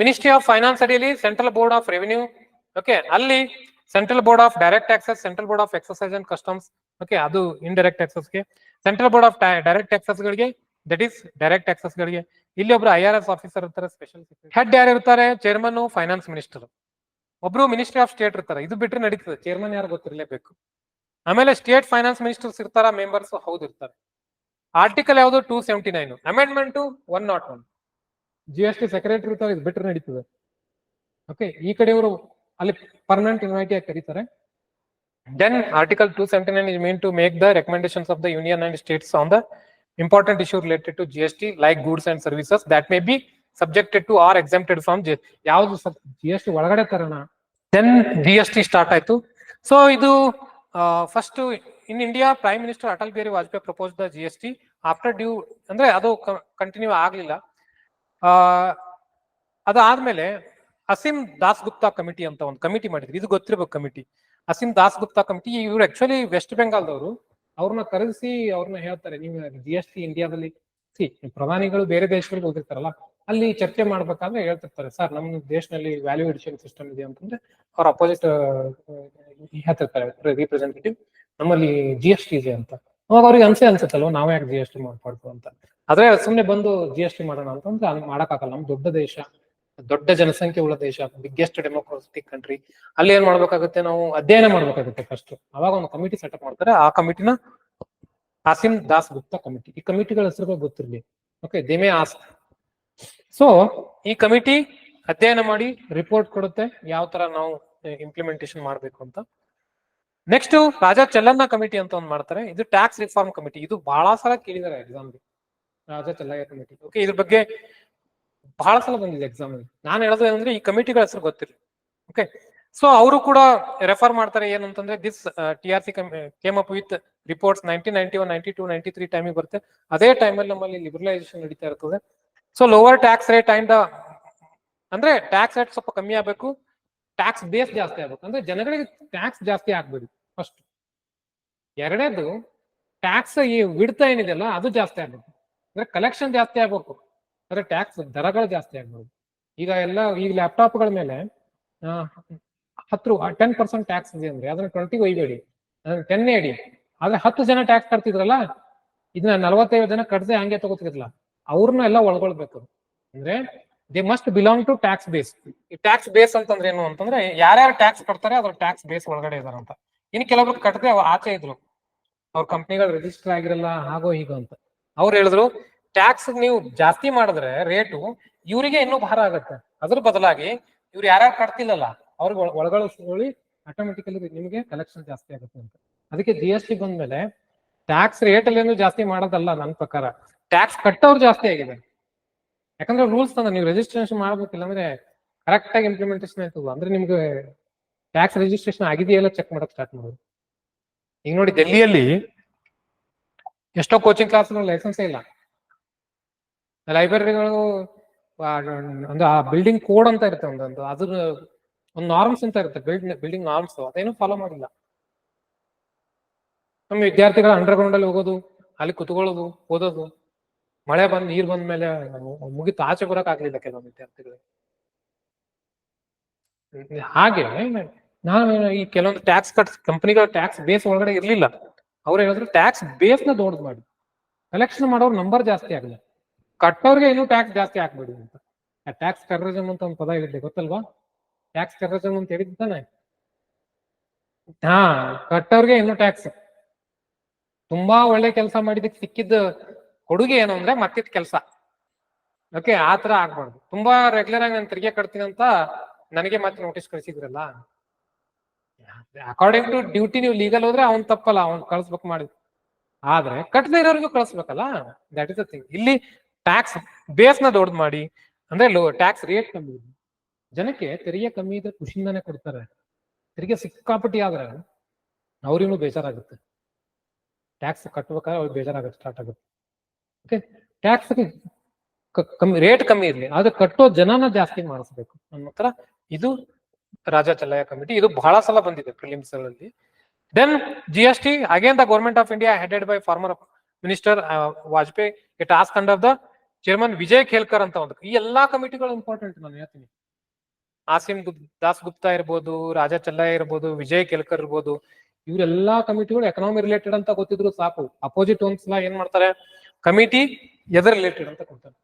Ministry of finance ಅಡಿಯಲ್ಲಿ central board of revenue okay ಅಲ್ಲಿ central board of direct taxes central board of excise and customs okay ಅದು indirect ಟ್ಯಾಕ್ಸಸ್ಗೆ central board of direct taxes ಗಳಿಗೆ that is direct taxes ಗಳಿಗೆ. ಇಲ್ಲಿ ಒಬ್ರು I R S officer ಇರ್ತಾರೆ special head ಯಾರು ಇರ್ತಾರೆ? Chairman finance minister ಒಬ್ರು ministry of state ಇರ್ತಾರೆ. ಇದು ಬಿಟ್ರೆ ನಡೀತದೆ. ಚೇರ್ಮನ್ ಯಾರು ಗೊತ್ತಿರಲೇಬೇಕು. ಆಮೇಲೆ ಸ್ಟೇಟ್ ಫೈನಾನ್ಸ್ ಮಿನಿಸ್ಟರ್ಸ್ ಇರ್ತಾರ ಮೆಂಬರ್ಸ್ ಹೌದು ಇರ್ತಾರೆ. ಆರ್ಟಿಕಲ್ ಯಾವುದು? Two seventy nine amendment one not one G S T secretary ಇರ್ತಾರೆ ಇದು ಬಿಟ್ರೆ ನಡೀತದೆ. ಓಕೆ ಈ ಕಡೆಯವರು ಅಲ್ಲಿ ಪರ್ಮನೆಂಟ್ ಇನ್ವೈಟಿ ಆಗಿ ಕರೀತಾರೆ. Then article two seventy nine is mean to make the recommendations of the union and states on the important issue related to G S T like goods and services that may be subjected to or exempted from ಯಾವ್ದು G S T ಒಳಗಡೆ ತರೋಣ? Then G S T start ಆಯ್ತು. So ಇದು first in India prime minister Atal Bihari Vajpayee propose the G S T after due ಅಂದ್ರೆ ಅದು continue ಆಗ್ಲಿಲ್ಲ. ಅದಾದ್ಮೇಲೆ Asim Das Gupta committee ಅಂತ ಒಂದು ಕಮಿಟಿ ಮಾಡಿದ್ರು ಇದು ಗೊತ್ತಿರಬೇಕು ಕಮಿಟಿ. ಅಸೀಂ ದಾಸ್ ಗುಪ್ತಾ ಕಮಿಟಿ, ಇವ್ರು ಆಕ್ಚುಲಿ ವೆಸ್ಟ್ ಬೆಂಗಾಲ್ದವರು ಅವ್ರನ್ನ ಕರೆಸಿ ಅವ್ರನ್ನ ಹೇಳ್ತಾರೆ, ನೀವು ಜಿ ಎಸ್ ಟಿ ಇಂಡಿಯಾದಲ್ಲಿ ಸಿ, ಪ್ರಧಾನಿಗಳು ಬೇರೆ ದೇಶಗಳಿಗೆ ಹೋಗಿರ್ತಾರಲ್ಲ, ಅಲ್ಲಿ ಚರ್ಚೆ ಮಾಡ್ಬೇಕಾದ್ರೆ ಹೇಳ್ತಿರ್ತಾರೆ. ಸರ್ ನಮ್ಮ ದೇಶದಲ್ಲಿ ವ್ಯಾಲ್ಯೂ ಎಡಿಷನ್ ಸಿಸ್ಟಮ್ ಇದೆ ಅಂತಂದ್ರೆ ಅವ್ರ ಅಪೋಸಿಟ್ ಹೇಳ್ತಿರ್ತಾರೆ ರಿಪ್ರೆಸೆಂಟೇಟಿವ್ ನಮ್ಮಲ್ಲಿ ಜಿ ಎಸ್ ಟಿ ಇದೆ ಅಂತ. ಅವಾಗ ಅವ್ರಿಗೆ ಅನ್ಸೆ ಅನ್ಸುತ್ತಲ್ವ, ನಾವೇ ಯಾಕೆ ಜಿ ಎಸ್ ಟಿ ಮಾಡ್ಬಾರ್ದು ಅಂತ. ಆದ್ರೆ ಸುಮ್ನೆ ಬಂದು ಜಿ ಎಸ್ ಟಿ ಮಾಡೋಣ ಅಂತಂದ್ರೆ ಹಂಗ್ ಮಾಡಕ್ಕಾಗಲ್ಲ. ನಮ್ ದೊಡ್ಡ ದೇಶ, ದೊಡ್ಡ ಜನಸಂಖ್ಯೆ ಉಳ್ಳ ದೇಶ ಬಿಗ್ಗೆಸ್ಟ್ ಡೆಮೋಕ್ರಾಟಿಕ್ ಕಂಟ್ರಿ ಅಲ್ಲಿ ಏನ್ ಮಾಡ್ಬೇಕಾಗುತ್ತೆ ನಾವು ಅಧ್ಯಯನ ಮಾಡ್ಬೇಕಾಗುತ್ತೆ ಫಸ್ಟ್ ಅವಾಗ ಒಂದು ಕಮಿಟಿ ಸೆಟಪ್ ಮಾಡ್ತಾರೆ. ಆ ಕಮಿಟಿನ ಆಸಿಮ್ ದಾಸ್ ಗುಪ್ತಾ ಕಮಿಟಿ ಈ ಕಮಿಟಿಗಳ ಹೆಸರುಗಳು ಗೊತ್ತಿರಲಿ. Okay they may as so ಈ ಕಮಿಟಿ ಅಧ್ಯಯನ ಮಾಡಿ ರಿಪೋರ್ಟ್ ಕೊಡುತ್ತೆ. ಯಾವ ತರ ನಾವು ಇಂಪ್ಲಿಮೆಂಟೇಶನ್ ಮಾಡ್ಬೇಕು ಅಂತ. ನೆಕ್ಸ್ಟ್ ರಾಜಾ ಚೆಲ್ಲನ್ನ ಕಮಿಟಿ ಅಂತ ಒಂದು ಮಾಡ್ತಾರೆ. ಇದು ಟ್ಯಾಕ್ಸ್ ರಿಫಾರ್ಮ್ ಕಮಿಟಿ ಇದು ಬಹಳ ಸಲ ಕೇಳಿದ್ದಾರೆ ಎಕ್ಸಾಮ್ ರಾಜಾ ಕಮಿಟಿ ಓಕೆ ಇದ್ರ ಬಗ್ಗೆ ಬಹಳ ಸಲ ಬಂದಿದೆ ಎಕ್ಸಾಮ್ ನಾನು ಹೇಳೋದು ಏನಂದ್ರೆ ಈ ಕಮಿಟಿಗಳ ಹೆಸರು ಗೊತ್ತಿಲ್ಲ. ಓಕೆ ಸೊ ಅವರು ಕೂಡ ರೆಫರ್ ಮಾಡ್ತಾರೆ ಏನಂತಂದ್ರೆ this T R C came up with reports nineteen ninety one ninety two ninety three ಟೈಮಿಗೆ ಬರುತ್ತೆ. ಅದೇ ಟೈಮಲ್ಲಿ ನಮ್ಮಲ್ಲಿ ಲಿಬರಲೈಸೇಷನ್ ನಡೀತಾ ಇರ್ತದೆ. So lower tax rate and ಅಂದ್ರೆ ಟ್ಯಾಕ್ಸ್ ರೇಟ್ ಸ್ವಲ್ಪ ಕಮ್ಮಿ ಆಗಬೇಕು. ಟ್ಯಾಕ್ಸ್ ಬೇಸ್ ಜಾಸ್ತಿ ಆಗ್ಬೇಕು. ಅಂದ್ರೆ ಜನಗಳಿಗೆ ಟ್ಯಾಕ್ಸ್ ಜಾಸ್ತಿ ಆಗ್ಬೇಡಿ ಫಸ್ಟ್ ಎರಡನೇದು ಟ್ಯಾಕ್ಸ್ ಈ ವಿಡ್ತ ಏನಿದೆಯಲ್ಲ ಅದು ಜಾಸ್ತಿ ಆಗ್ಬೇಕು. ಅಂದ್ರೆ ಕಲೆಕ್ಷನ್ ಜಾಸ್ತಿ ಆಗ್ಬೇಕು. ಅಂದ್ರೆ ಟ್ಯಾಕ್ಸ್ ದರಗಳು ಜಾಸ್ತಿ ಆಗ್ಬೋದು. ಈಗ ಎಲ್ಲ, ಈಗ ಲ್ಯಾಪ್ಟಾಪ್ಗಳ ಮೇಲೆ ಹತ್ತು ಟೆನ್ ಪರ್ಸೆಂಟ್ ಟ್ಯಾಕ್ಸ್ ಇದೆ ಅಂದ್ರೆ ಅದನ್ನ ಟ್ವೆಂಟಿ ಒಯ್ಬೇಡಿ. ಅದನ್ನ ಟೆನ್ ಇಡಿ ಆದ್ರೆ ಹತ್ತು ಜನ ಟ್ಯಾಕ್ಸ್ ಕಟ್ತಿದ್ರಲ್ಲ, ಇದನ್ನ ನಲವತ್ತೈದು ಜನ ಕಟ್ದೆ ಹಂಗೆ ತಗೋತಿದ್ರಲ್ಲ, ಅವ್ರನ್ನ ಎಲ್ಲ ಒಳಗೊಳ್ಬೇಕು. ಅಂದ್ರೆ they must belong to tax base ಈ ಟ್ಯಾಕ್ಸ್ ಬೇಸ್ ಅಂತಂದ್ರೆ ಏನು ಅಂತಂದ್ರೆ ಯಾರ್ಯಾರು ಟ್ಯಾಕ್ಸ್ ಕಟ್ತಾರೆ ಅದ್ರ ಟ್ಯಾಕ್ಸ್ ಬೇಸ್ ಒಳಗಡೆ ಇದಾರಂತ ಇನ್ನು ಕೆಲವೊಬ್ರು ಕಟ್ಟದೆ ಆಚೆ ಇದ್ರು. ಅವ್ರ ಕಂಪ್ನಿಗಳು ರಿಜಿಸ್ಟರ್ ಆಗಿರಲ್ಲ ಹಾಗೋ ಹೀಗೋ ಅಂತ. ಅವ್ರು ಹೇಳಿದ್ರು ಟ್ಯಾಕ್ಸ್ ನೀವು ಜಾಸ್ತಿ ಮಾಡಿದ್ರೆ ರೇಟು ಇವರಿಗೆ ಇನ್ನೂ ಭಾರ ಆಗುತ್ತೆ. ಅದ್ರ ಬದಲಾಗಿ ಇವ್ರು ಯಾರ್ಯಾರು ಕಟ್ತಿಲ್ಲಲ್ಲ ಅವ್ರಿಗೆ ಒಳ- ಒಳಗೊಳಿಸ್ಕೊಳ್ಳಿ ಆಟೋಮೆಟಿಕಲಿ ನಿಮಗೆ ಕಲೆಕ್ಷನ್ ಜಾಸ್ತಿ ಆಗುತ್ತೆ ಅಂತ. ಅದಕ್ಕೆ ಜಿ ಎಸ್ ಟಿ ಬಂದ್ಮೇಲೆ ಟ್ಯಾಕ್ಸ್ ರೇಟ್ ಅಲ್ಲಿ ಜಾಸ್ತಿ ಮಾಡೋದಲ್ಲ ನನ್ನ ಪ್ರಕಾರ. ಟ್ಯಾಕ್ಸ್ ಕಟ್ಟೋರು ಜಾಸ್ತಿ ಆಗಿದೆ. ಯಾಕಂದ್ರೆ ರೂಲ್ಸ್ ತಂದ ನೀವು ರಿಜಿಸ್ಟ್ರೇಷನ್ ಮಾಡ್ಬೇಕಿಲ್ಲ ಅಂದ್ರೆ ಕರೆಕ್ಟ್ ಆಗಿ ಇಂಪ್ಲಿಮೆಂಟೇಷನ್ ಆಯ್ತದ ಅಂದ್ರೆ ನಿಮ್ಗೆ ಟ್ಯಾಕ್ಸ್ ರಿಜಿಸ್ಟ್ರೇಷನ್ ಆಗಿದೆಯಲ್ಲ ಚೆಕ್ ಮಾಡಕ್ ಸ್ಟಾರ್ಟ್ ಮಾಡೋದು ಈಗ ನೋಡಿ ಡೆಲ್ಲಿಯಲ್ಲಿ ಎಷ್ಟೋ ಕೋಚಿಂಗ್ ಕ್ಲಾಸ್ ಲೈಸೆನ್ಸೇ ಇಲ್ಲ. ಲೈಬ್ರರಿಗಳು ಒಂದು ಆ ಬಿಲ್ಡಿಂಗ್ ಕೋಡ್ ಅಂತ ಇರುತ್ತೆ ಒಂದೊಂದು. ಅದ್ರ ಒಂದು ನಾರ್ಮ್ಸ್ ಅಂತ ಇರುತ್ತೆ ಬಿಲ್ಡ್ ಬಿಲ್ಡಿಂಗ್ ನಾರ್ಮ್ಸ್ ಅದೇನು ಫಾಲೋ ಮಾಡಿಲ್ಲ. ನಮ್ಮ ವಿದ್ಯಾರ್ಥಿಗಳು ಅಂಡರ್ಗ್ರೌಂಡ್ ಅಲ್ಲಿ ಹೋಗೋದು, ಅಲ್ಲಿ ಕುತ್ಕೊಳ್ಳೋದು, ಓದೋದು. ಮಳೆ ಬಂದ್, ನೀರ್ ಬಂದ ಮೇಲೆ ಮುಗಿತು. ಆಚೆ ಬರಕ್ ಆಗ್ಲಿಲ್ಲ ಕೆಲವೊಂದು ವಿದ್ಯಾರ್ಥಿಗಳಿಗೆ ಹಾಗೆ, ನಾನು ಈ ಕೆಲವೊಂದು ಟ್ಯಾಕ್ಸ್ ಕಟ್ ಕಂಪನಿಗಳ ಟ್ಯಾಕ್ಸ್ ಬೇಸ್ ಒಳಗಡೆ ಇರ್ಲಿಲ್ಲ. ಅವ್ರು ಹೇಳಿದ್ರು ಟ್ಯಾಕ್ಸ್ ಬೇಸ್ನ ದೊಡ್ಡದು ಮಾಡಿ. ಕಲೆಕ್ಷನ್ ಮಾಡೋರ್ ನಂಬರ್ ಜಾಸ್ತಿ ಆಗಲ್ಲ ಕಟ್ಟೋರ್ಗೆ ಇನ್ನೂ ಟ್ಯಾಕ್ಸ್ ಜಾಸ್ತಿ ಹಾಕ್ಬೇಡಿ ಅಂತ. ಟ್ಯಾಕ್ಸ್ ಟೆರರಿಸಮ್ ಅಂತ ಒಂದು ಪದ ಹೇಳಿದ್ದೆ, ಗೊತ್ತಲ್ವಾ? ಟ್ಯಾಕ್ಸ್ ಟೆರರಿಸಮ್ ಅಂತ ಹೇಳಿದ್ದಾನೆ ಹಾ, ಕಟ್ಟೋರ್ಗೆ ಇನ್ನೂ ಟ್ಯಾಕ್ಸ್ ತುಂಬಾ ಒಳ್ಳೆ ಕೆಲಸ ಮಾಡಿದಕ್ಕೆ ಸಿಕ್ಕಿದ್ದ ಕೊಡುಗೆ ಏನು ಅಂದ್ರೆ ಮತ್ತಿದ್ ಕೆಲಸ. ಓಕೆ ಆ ತರ ಆಗ್ಬಾರ್ದು. ತುಂಬಾ ರೆಗ್ಯುಲರ್ ಆಗಿ ನಾನು ತೆರಿಗೆ ಕಟ್ತೀನಿ ಅಂತ ನನಗೆ ಮತ್ತೆ ನೋಟಿಸ್ ಕಳಿಸಿದ್ರಲ್ಲ? ಅಕಾರ್ಡಿಂಗ್ ಟು ಡ್ಯೂಟಿ ನೀವು ಲೀಗಲ್ ಹೋದ್ರೆ ಅವ್ನ್ ತಪ್ಪಲ್ಲ, ಅವ್ನ್ ಕಳ್ಸ್ಬೇಕು ಮಾಡಿ ಆದ್ರೆ ಕಟ್ಟದೇ ಇರೋರಿಗೂ ಕಳಿಸ್ಬೇಕಲ್ಲ? ದಟ್ ಇಸ್ ದ ಥಿಂಗ್ ಇಲ್ಲಿ ಟ್ಯಾಕ್ಸ್ ಬೇಸ್ನ ದೊಡ್ಡ ಮಾಡಿ, ಅಂದ್ರೆ ಲೋ ಟ್ಯಾಕ್ಸ್ ರೇಟ್ ಕಮ್ಮಿ. ಇದೆ ಜನಕ್ಕೆ ತೆರಿಗೆ ಕಮ್ಮಿ ಇದ್ರೆ ಖುಷಿಯಿಂದಾನೆ ಕೊಡ್ತಾರೆ. ತೆರಿಗೆ ಸಿಕ್ಕಾಪಟ್ಟಿ ಆದ್ರೆ ಅವ್ರಿಗೂ ಬೇಜಾರಾಗುತ್ತೆ. ಟ್ಯಾಕ್ಸ್ ಕಟ್ಬೇಕಾದ್ರೆ ಅವ್ರಿಗೆ ಬೇಜಾರಾಗುತ್ತೆ ಸ್ಟಾರ್ಟ್ ಆಗುತ್ತೆ. ಓಕೆ ಟ್ಯಾಕ್ಸ್ ಕಮ್ಮಿ ರೇಟ್ ಕಮ್ಮಿ ಇರಲಿ. ಆದ್ರೆ ಕಟ್ಟೋ ಜನನ ಜಾಸ್ತಿ ಮಾಡಿಸ್ಬೇಕು. ನನ್ನ ಹತ್ರ ಇದು ರಾಜಾ ಚಲ್ಲಯ್ಯ ಕಮಿಟಿ. ಇದು ಬಹಳ ಸಲ ಬಂದಿದೆ ಪ್ರಿಲಿಮ್ಸ್ ಅಲ್ಲಿ then G S T again the government of India headed by former minister Vajpayee it ask under the chairman Vijay Kelkar ಅಂತ ಒಂದು. ಈ ಎಲ್ಲಾ ಕಮಿಟಿಗಳು ಇಂಪಾರ್ಟೆಂಟ್ ನಾನು ಹೇಳ್ತೀನಿ. ಆಸಿಮ್ ದಾಸ್ ಗುಪ್ತಾ ಇರ್ಬೋದು ರಾಜಾ ಚಲ್ಲಾಯ ಇರ್ಬೋದು ವಿಜಯ್ ಖೇಲ್ಕರ್ ಇರ್ಬೋದು, ಇವರೆಲ್ಲಾ ಕಮಿಟಿಗಳು ಎಕನಾಮಿ ರಿಲೇಟೆಡ್ ಅಂತ ಗೊತ್ತಿದ್ರು ಸಾಕು. ಅಪೋಸಿಟ್ ಒಂದ್ಸಲ ಏನ್ ಮಾಡ್ತಾರೆ? ಕಮಿಟಿ ಎದರ್ ರಿಲೇಟೆಡ್ ಅಂತ ಕೊಡ್ತಾರೆ.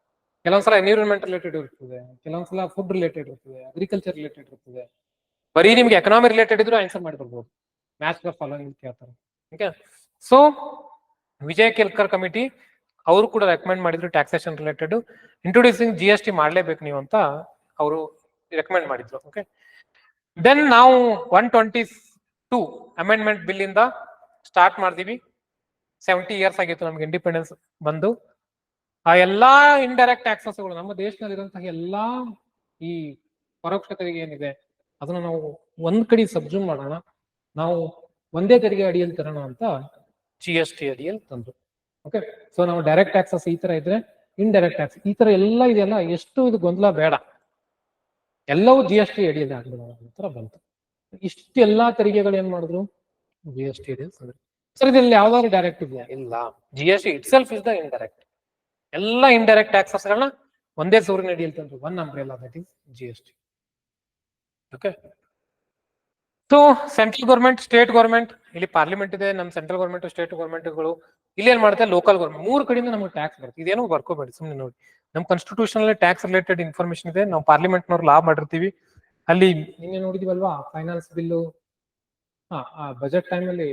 ಕೆಲವೊಂದ್ಸಲ ಎನ್ವಿರಾನ್ಮೆಂಟ್ ರಿಲೇಟೆಡ್ ಇರ್ತದೆ, ಕೆಲವೊಂದ್ಸಲ ಫುಡ್ ರಿಲೇಟೆಡ್ ಇರ್ತದೆ ಅಗ್ರಿಕಲ್ಚರ್ ರಿಲೇಟೆಡ್ ಇರ್ತದೆ. ಬರೀ ನಿಮ್ಗೆ ಎಕನಾಮಿ ರಿಲೇಟೆಡ್ ಇದ್ರು ಆನ್ಸರ್ ಮಾಡಿ ಬರ್ಬೋದು ಮ್ಯಾಥ್ಸ್ ಫಾಲೋಯಿಂಗ್ ಕೇಳ್ತಾರೆ okay so Vijay Kelkar committee ಅವರು ಕೂಡ ರೆಕಮೆಂಡ್ ಮಾಡಿದ್ರು taxation related introducing G S T ಮಾಡಲೇಬೇಕು ನೀವು ಅಂತ ಅವರು ರೆಕಮೆಂಡ್ ಮಾಡಿದ್ರು. ಓಕೆ ದೆನ್ ನಾವು one twenty two amendment bill ಇಂದ ಸ್ಟಾರ್ಟ್ ಮಾಡಿದೀವಿ ಸೆವೆಂಟಿ ಇಯರ್ಸ್ ಆಗಿತ್ತು ನಮ್ಗೆ ಇಂಡಿಪೆಂಡೆನ್ಸ್ ಬಂದು. ಆ ಎಲ್ಲಾ ಇಂಡೈರೆಕ್ಟ್ ಟ್ಯಾಕ್ಸಸ್ಗಳು ನಮ್ಮ ದೇಶದಲ್ಲಿರುವಂತಹ ಎಲ್ಲಾ ಈ ಪರೋಕ್ಷ ತೆರಿಗೆ ಏನಿದೆ, ಅದನ್ನ ನಾವು ಒಂದ್ ಕಡೆ ಸಬ್ಜೂಮ್ ಮಾಡೋಣ. ನಾವು ಒಂದೇ ತೆರಿಗೆ ಅಡಿಯಲ್ಲಿ ತರೋಣ ಅಂತ ಜಿ ಎಸ್ ಟಿ ಅಡಿಯಲ್ಲಿ ತಂದ್ರು. ಓಕೆ ಸೊ ನಾವು ಡೈರೆಕ್ಟ್ ಟ್ಯಾಕ್ಸಸ್ ಈ ತರ ಇದ್ರೆ ಇಂಡೈರೆಕ್ಟ್ ಟ್ಯಾಕ್ಸ್ ಈ ತರ ಎಲ್ಲ ಇದೆಯಲ್ಲ, ಎಷ್ಟು ಇದು ಗೊಂದಲ ಬೇಡ. ಎಲ್ಲವೂ ಜಿ ಎಸ್ ಟಿ ಅಡಿಯಲ್ಲಿ ಆಗ್ಬಿಡೋಣ ತರ ಬಂತು. ಇಷ್ಟೆಲ್ಲಾ ತೆರಿಗೆಗಳು ಏನ್ ಮಾಡಿದ್ರು? ಜಿ ಎಸ್ ಟಿ ಅಡಿಯಲ್ಲಿ ಸರ್, ಇದ್ರಲ್ಲಿ ಯಾವ್ದಾದ್ರು ಡೈರೆಕ್ಟ್ ಇದೆಯಾ? ಇಲ್ಲ. G S T itself is the indirect ಎಲ್ಲ ಇಂಡೈರೆಕ್ಟ್ ಟ್ಯಾಕ್ಸಸ್ ಗಳನ್ನ ಒಂದೇ ಅಡಿಯಲ್ಲಿ ತಂದ್ರು. One umbrella that is G S T okay so central government state government ಇಲ್ಲಿ ಪಾರ್ಲಿಮೆಂಟ್ ಇದೆ ನಮ್ಮ ಸೆಂಟ್ರಲ್ ಗೌರ್ಮೆಂಟ್ ಸ್ಟೇಟ್ ಗೌರ್ಮೆಂಟ್ಗಳು ಇಲ್ಲಿ ಏನ್ ಮಾಡುತ್ತೆ? ಲೋಕಲ್ ಗೌರ್ಮೆಂಟ್ ಮೂರು ಕಡೆಯಿಂದ ನಮಗೆ ಟ್ಯಾಕ್ಸ್ ಬರುತ್ತೆ. ಇದೇನೋ ಬರ್ಕೋಬೇಡಿ ಸುಮ್ಮನೆ ನೋಡಿ. ನಮ್ಮ ಕಾನ್ಸ್ಟಿಟ್ಯೂಷನ್ ಟ್ಯಾಕ್ಸ್ ರಿಲೇಟೆಡ್ ಇನ್ಫಾರ್ಮೇಶನ್ ಇದೆ. ನಾವು ಪಾರ್ಲಿಮೆಂಟ್ ನವ್ರು ಲಾ ಮಾಡಿರ್ತೀವಿ. ಅಲ್ಲಿ ನಿನ್ನೆ ನೋಡಿದಿವಲ್ವಾ? ಫೈನಾನ್ಸ್ ಬಿಲ್ಲು ಬಜೆಟ್ ಟೈಮ್ ಅಲ್ಲಿ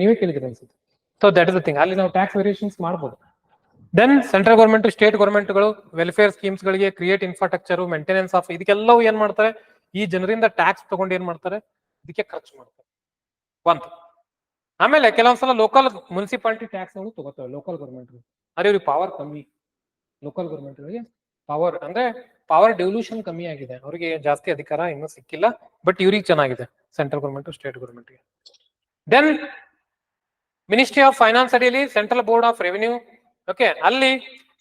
ನೀವೇ ಕೇಳಿದ್ರಿ ಅನ್ಸುತ್ತೆ. So that is the thing ಅಲ್ಲಿ ನಾವು ಟ್ಯಾಕ್ಸ್ ವೇರಿಯೇಷನ್ಸ್ ಮಾಡ್ಬೋದು. ದೆನ್ ಸೆಂಟ್ರಲ್ ಗೌರ್ಮೆಂಟ್ ಸ್ಟೇಟ್ ಗೌರ್ಮೆಂಟ್ಗಳು ವೆಲ್ಫೇರ್ ಸ್ಕೀಮ್ಸ್ ಗಳಿಗೆ ಕ್ರಿಯೇಟ್ ಇನ್ಫ್ರಾಸ್ಟ್ರಕ್ಚರ್ ಮೇಂಟೆನೆನ್ಸ್ ಆಫ್ ಇದಕ್ಕೆಲ್ಲವೂ ಏನ್ ಮಾಡ್ತಾರೆ? ಈ ಜನರಿಂದ ಟ್ಯಾಕ್ಸ್ ತಗೊಂಡು ಏನ್ ಮಾಡ್ತಾರೆ? ಇದಕ್ಕೆ ಖರ್ಚು ಮಾಡ್ತಾರೆ. ಒಂದು. ಆಮೇಲೆ ಕೆಲವೊಂದ್ಸಲ ಲೋಕಲ್ ಮುನ್ಸಿಪಾಲಿಟಿ ಟ್ಯಾಕ್ಸ್ಗಳು ತಗೋತವೆ ಲೋಕಲ್ ಗೌರ್ಮೆಂಟ್ ಅದೇ ಇವ್ರಿಗೆ ಪವರ್ ಕಮ್ಮಿ. ಲೋಕಲ್ ಗೌರ್ಮೆಂಟ್ಗಳಿಗೆ ಪವರ್ ಅಂದ್ರೆ ಪವರ್ ಡೆವಲ್ಯೂಷನ್ ಕಮ್ಮಿ ಆಗಿದೆ. ಅವರಿಗೆ ಜಾಸ್ತಿ ಅಧಿಕಾರ ಇನ್ನೂ ಸಿಕ್ಕಿಲ್ಲ ಬಟ್ ಇವ್ರಿಗೆ ಚೆನ್ನಾಗಿದೆ ಸೆಂಟ್ರಲ್ ಗೌರ್ಮೆಂಟ್ ಸ್ಟೇಟ್ ಗೌರ್ಮೆಂಟ್ಗೆ ದೆನ್ ಮಿನಿಸ್ಟ್ರಿ ಆಫ್ ಫೈನಾನ್ಸ್ ಅಡಿಯಲ್ಲಿ central board of revenue okay ಅಲ್ಲಿ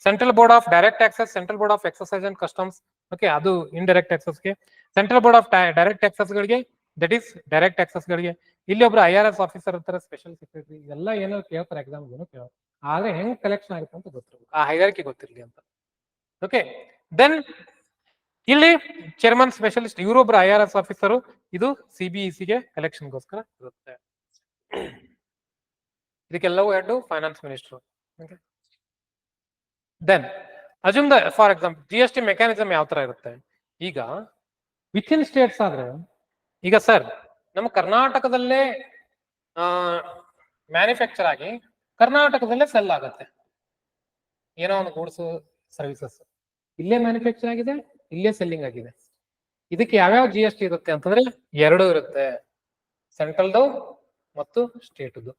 central board of direct taxes central board of excise and customs okay ಅದು indirect ಟ್ಯಾಕ್ಸಸ್ಗೆ central board of direct taxes ಗಳಿಗೆ that is direct taxes ಗಳಿಗೆ. ಇಲ್ಲಿ ಒಬ್ರು I R S officer ಇರ್ತಾರೆ special secretary ಎಲ್ಲ ಏನೋ ಕೇಳ್ತಾರೆ ಎಕ್ಸಾಮ್ ಕೇಳೋ. ಆದ್ರೆ ಹೆಂಗ್ ಕಲೆಕ್ಷನ್ ಆಗುತ್ತೆ ಅಂತ ಗೊತ್ತಿರಬೇಕು ಆ ಹೈರಾರ್ಕಿ ಗೊತ್ತಿರಲಿ ಅಂತ. ಓಕೆ ದೆನ್ ಇಲ್ಲಿ ಚೇರ್ಮನ್ ಸ್ಪೆಷಲಿಸ್ಟ್ ಇವರೊಬ್ರು ಐ ಆರ್ ಎಸ್ ಆಫೀಸರು ಇದು ಸಿಬಿಇಸಿಗೆ ಗೆ ಇರುತ್ತೆ. ಇದಕ್ಕೆಲ್ಲವೂ ಎರಡು finance minister then ಅಜುಮ್ the for example G S T mechanism ಯಾವ ತರ ಇರುತ್ತೆ? ಈಗ ವಿತ್ ಇನ್ ಸ್ಟೇಟ್ಸ್ ಆದ್ರೆ, ಈಗ ಸರ್ ನಮ್ಮ ಕರ್ನಾಟಕದಲ್ಲೇ ಮ್ಯಾನುಫ್ಯಾಕ್ಚರ್ ಆಗಿ ಕರ್ನಾಟಕದಲ್ಲೇ ಸೆಲ್ ಆಗುತ್ತೆ. ಏನೋ ಒಂದು ಗೂಡ್ಸ್ ಸರ್ವಿಸಸ್ ಇಲ್ಲೇ ಮ್ಯಾನುಫ್ಯಾಕ್ಚರ್ ಆಗಿದೆ, ಇಲ್ಲೇ ಸೆಲ್ಲಿಂಗ್ ಆಗಿದೆ. ಇದಕ್ಕೆ ಯಾವ್ಯಾವ ಜಿ ಎಸ್ ಟಿ ಇರುತ್ತೆ ಅಂತಂದ್ರೆ, ಎರಡು ಇರುತ್ತೆ. ಸೆಂಟ್ರಲ್ದು ಮತ್ತು ಸ್ಟೇಟ್ದು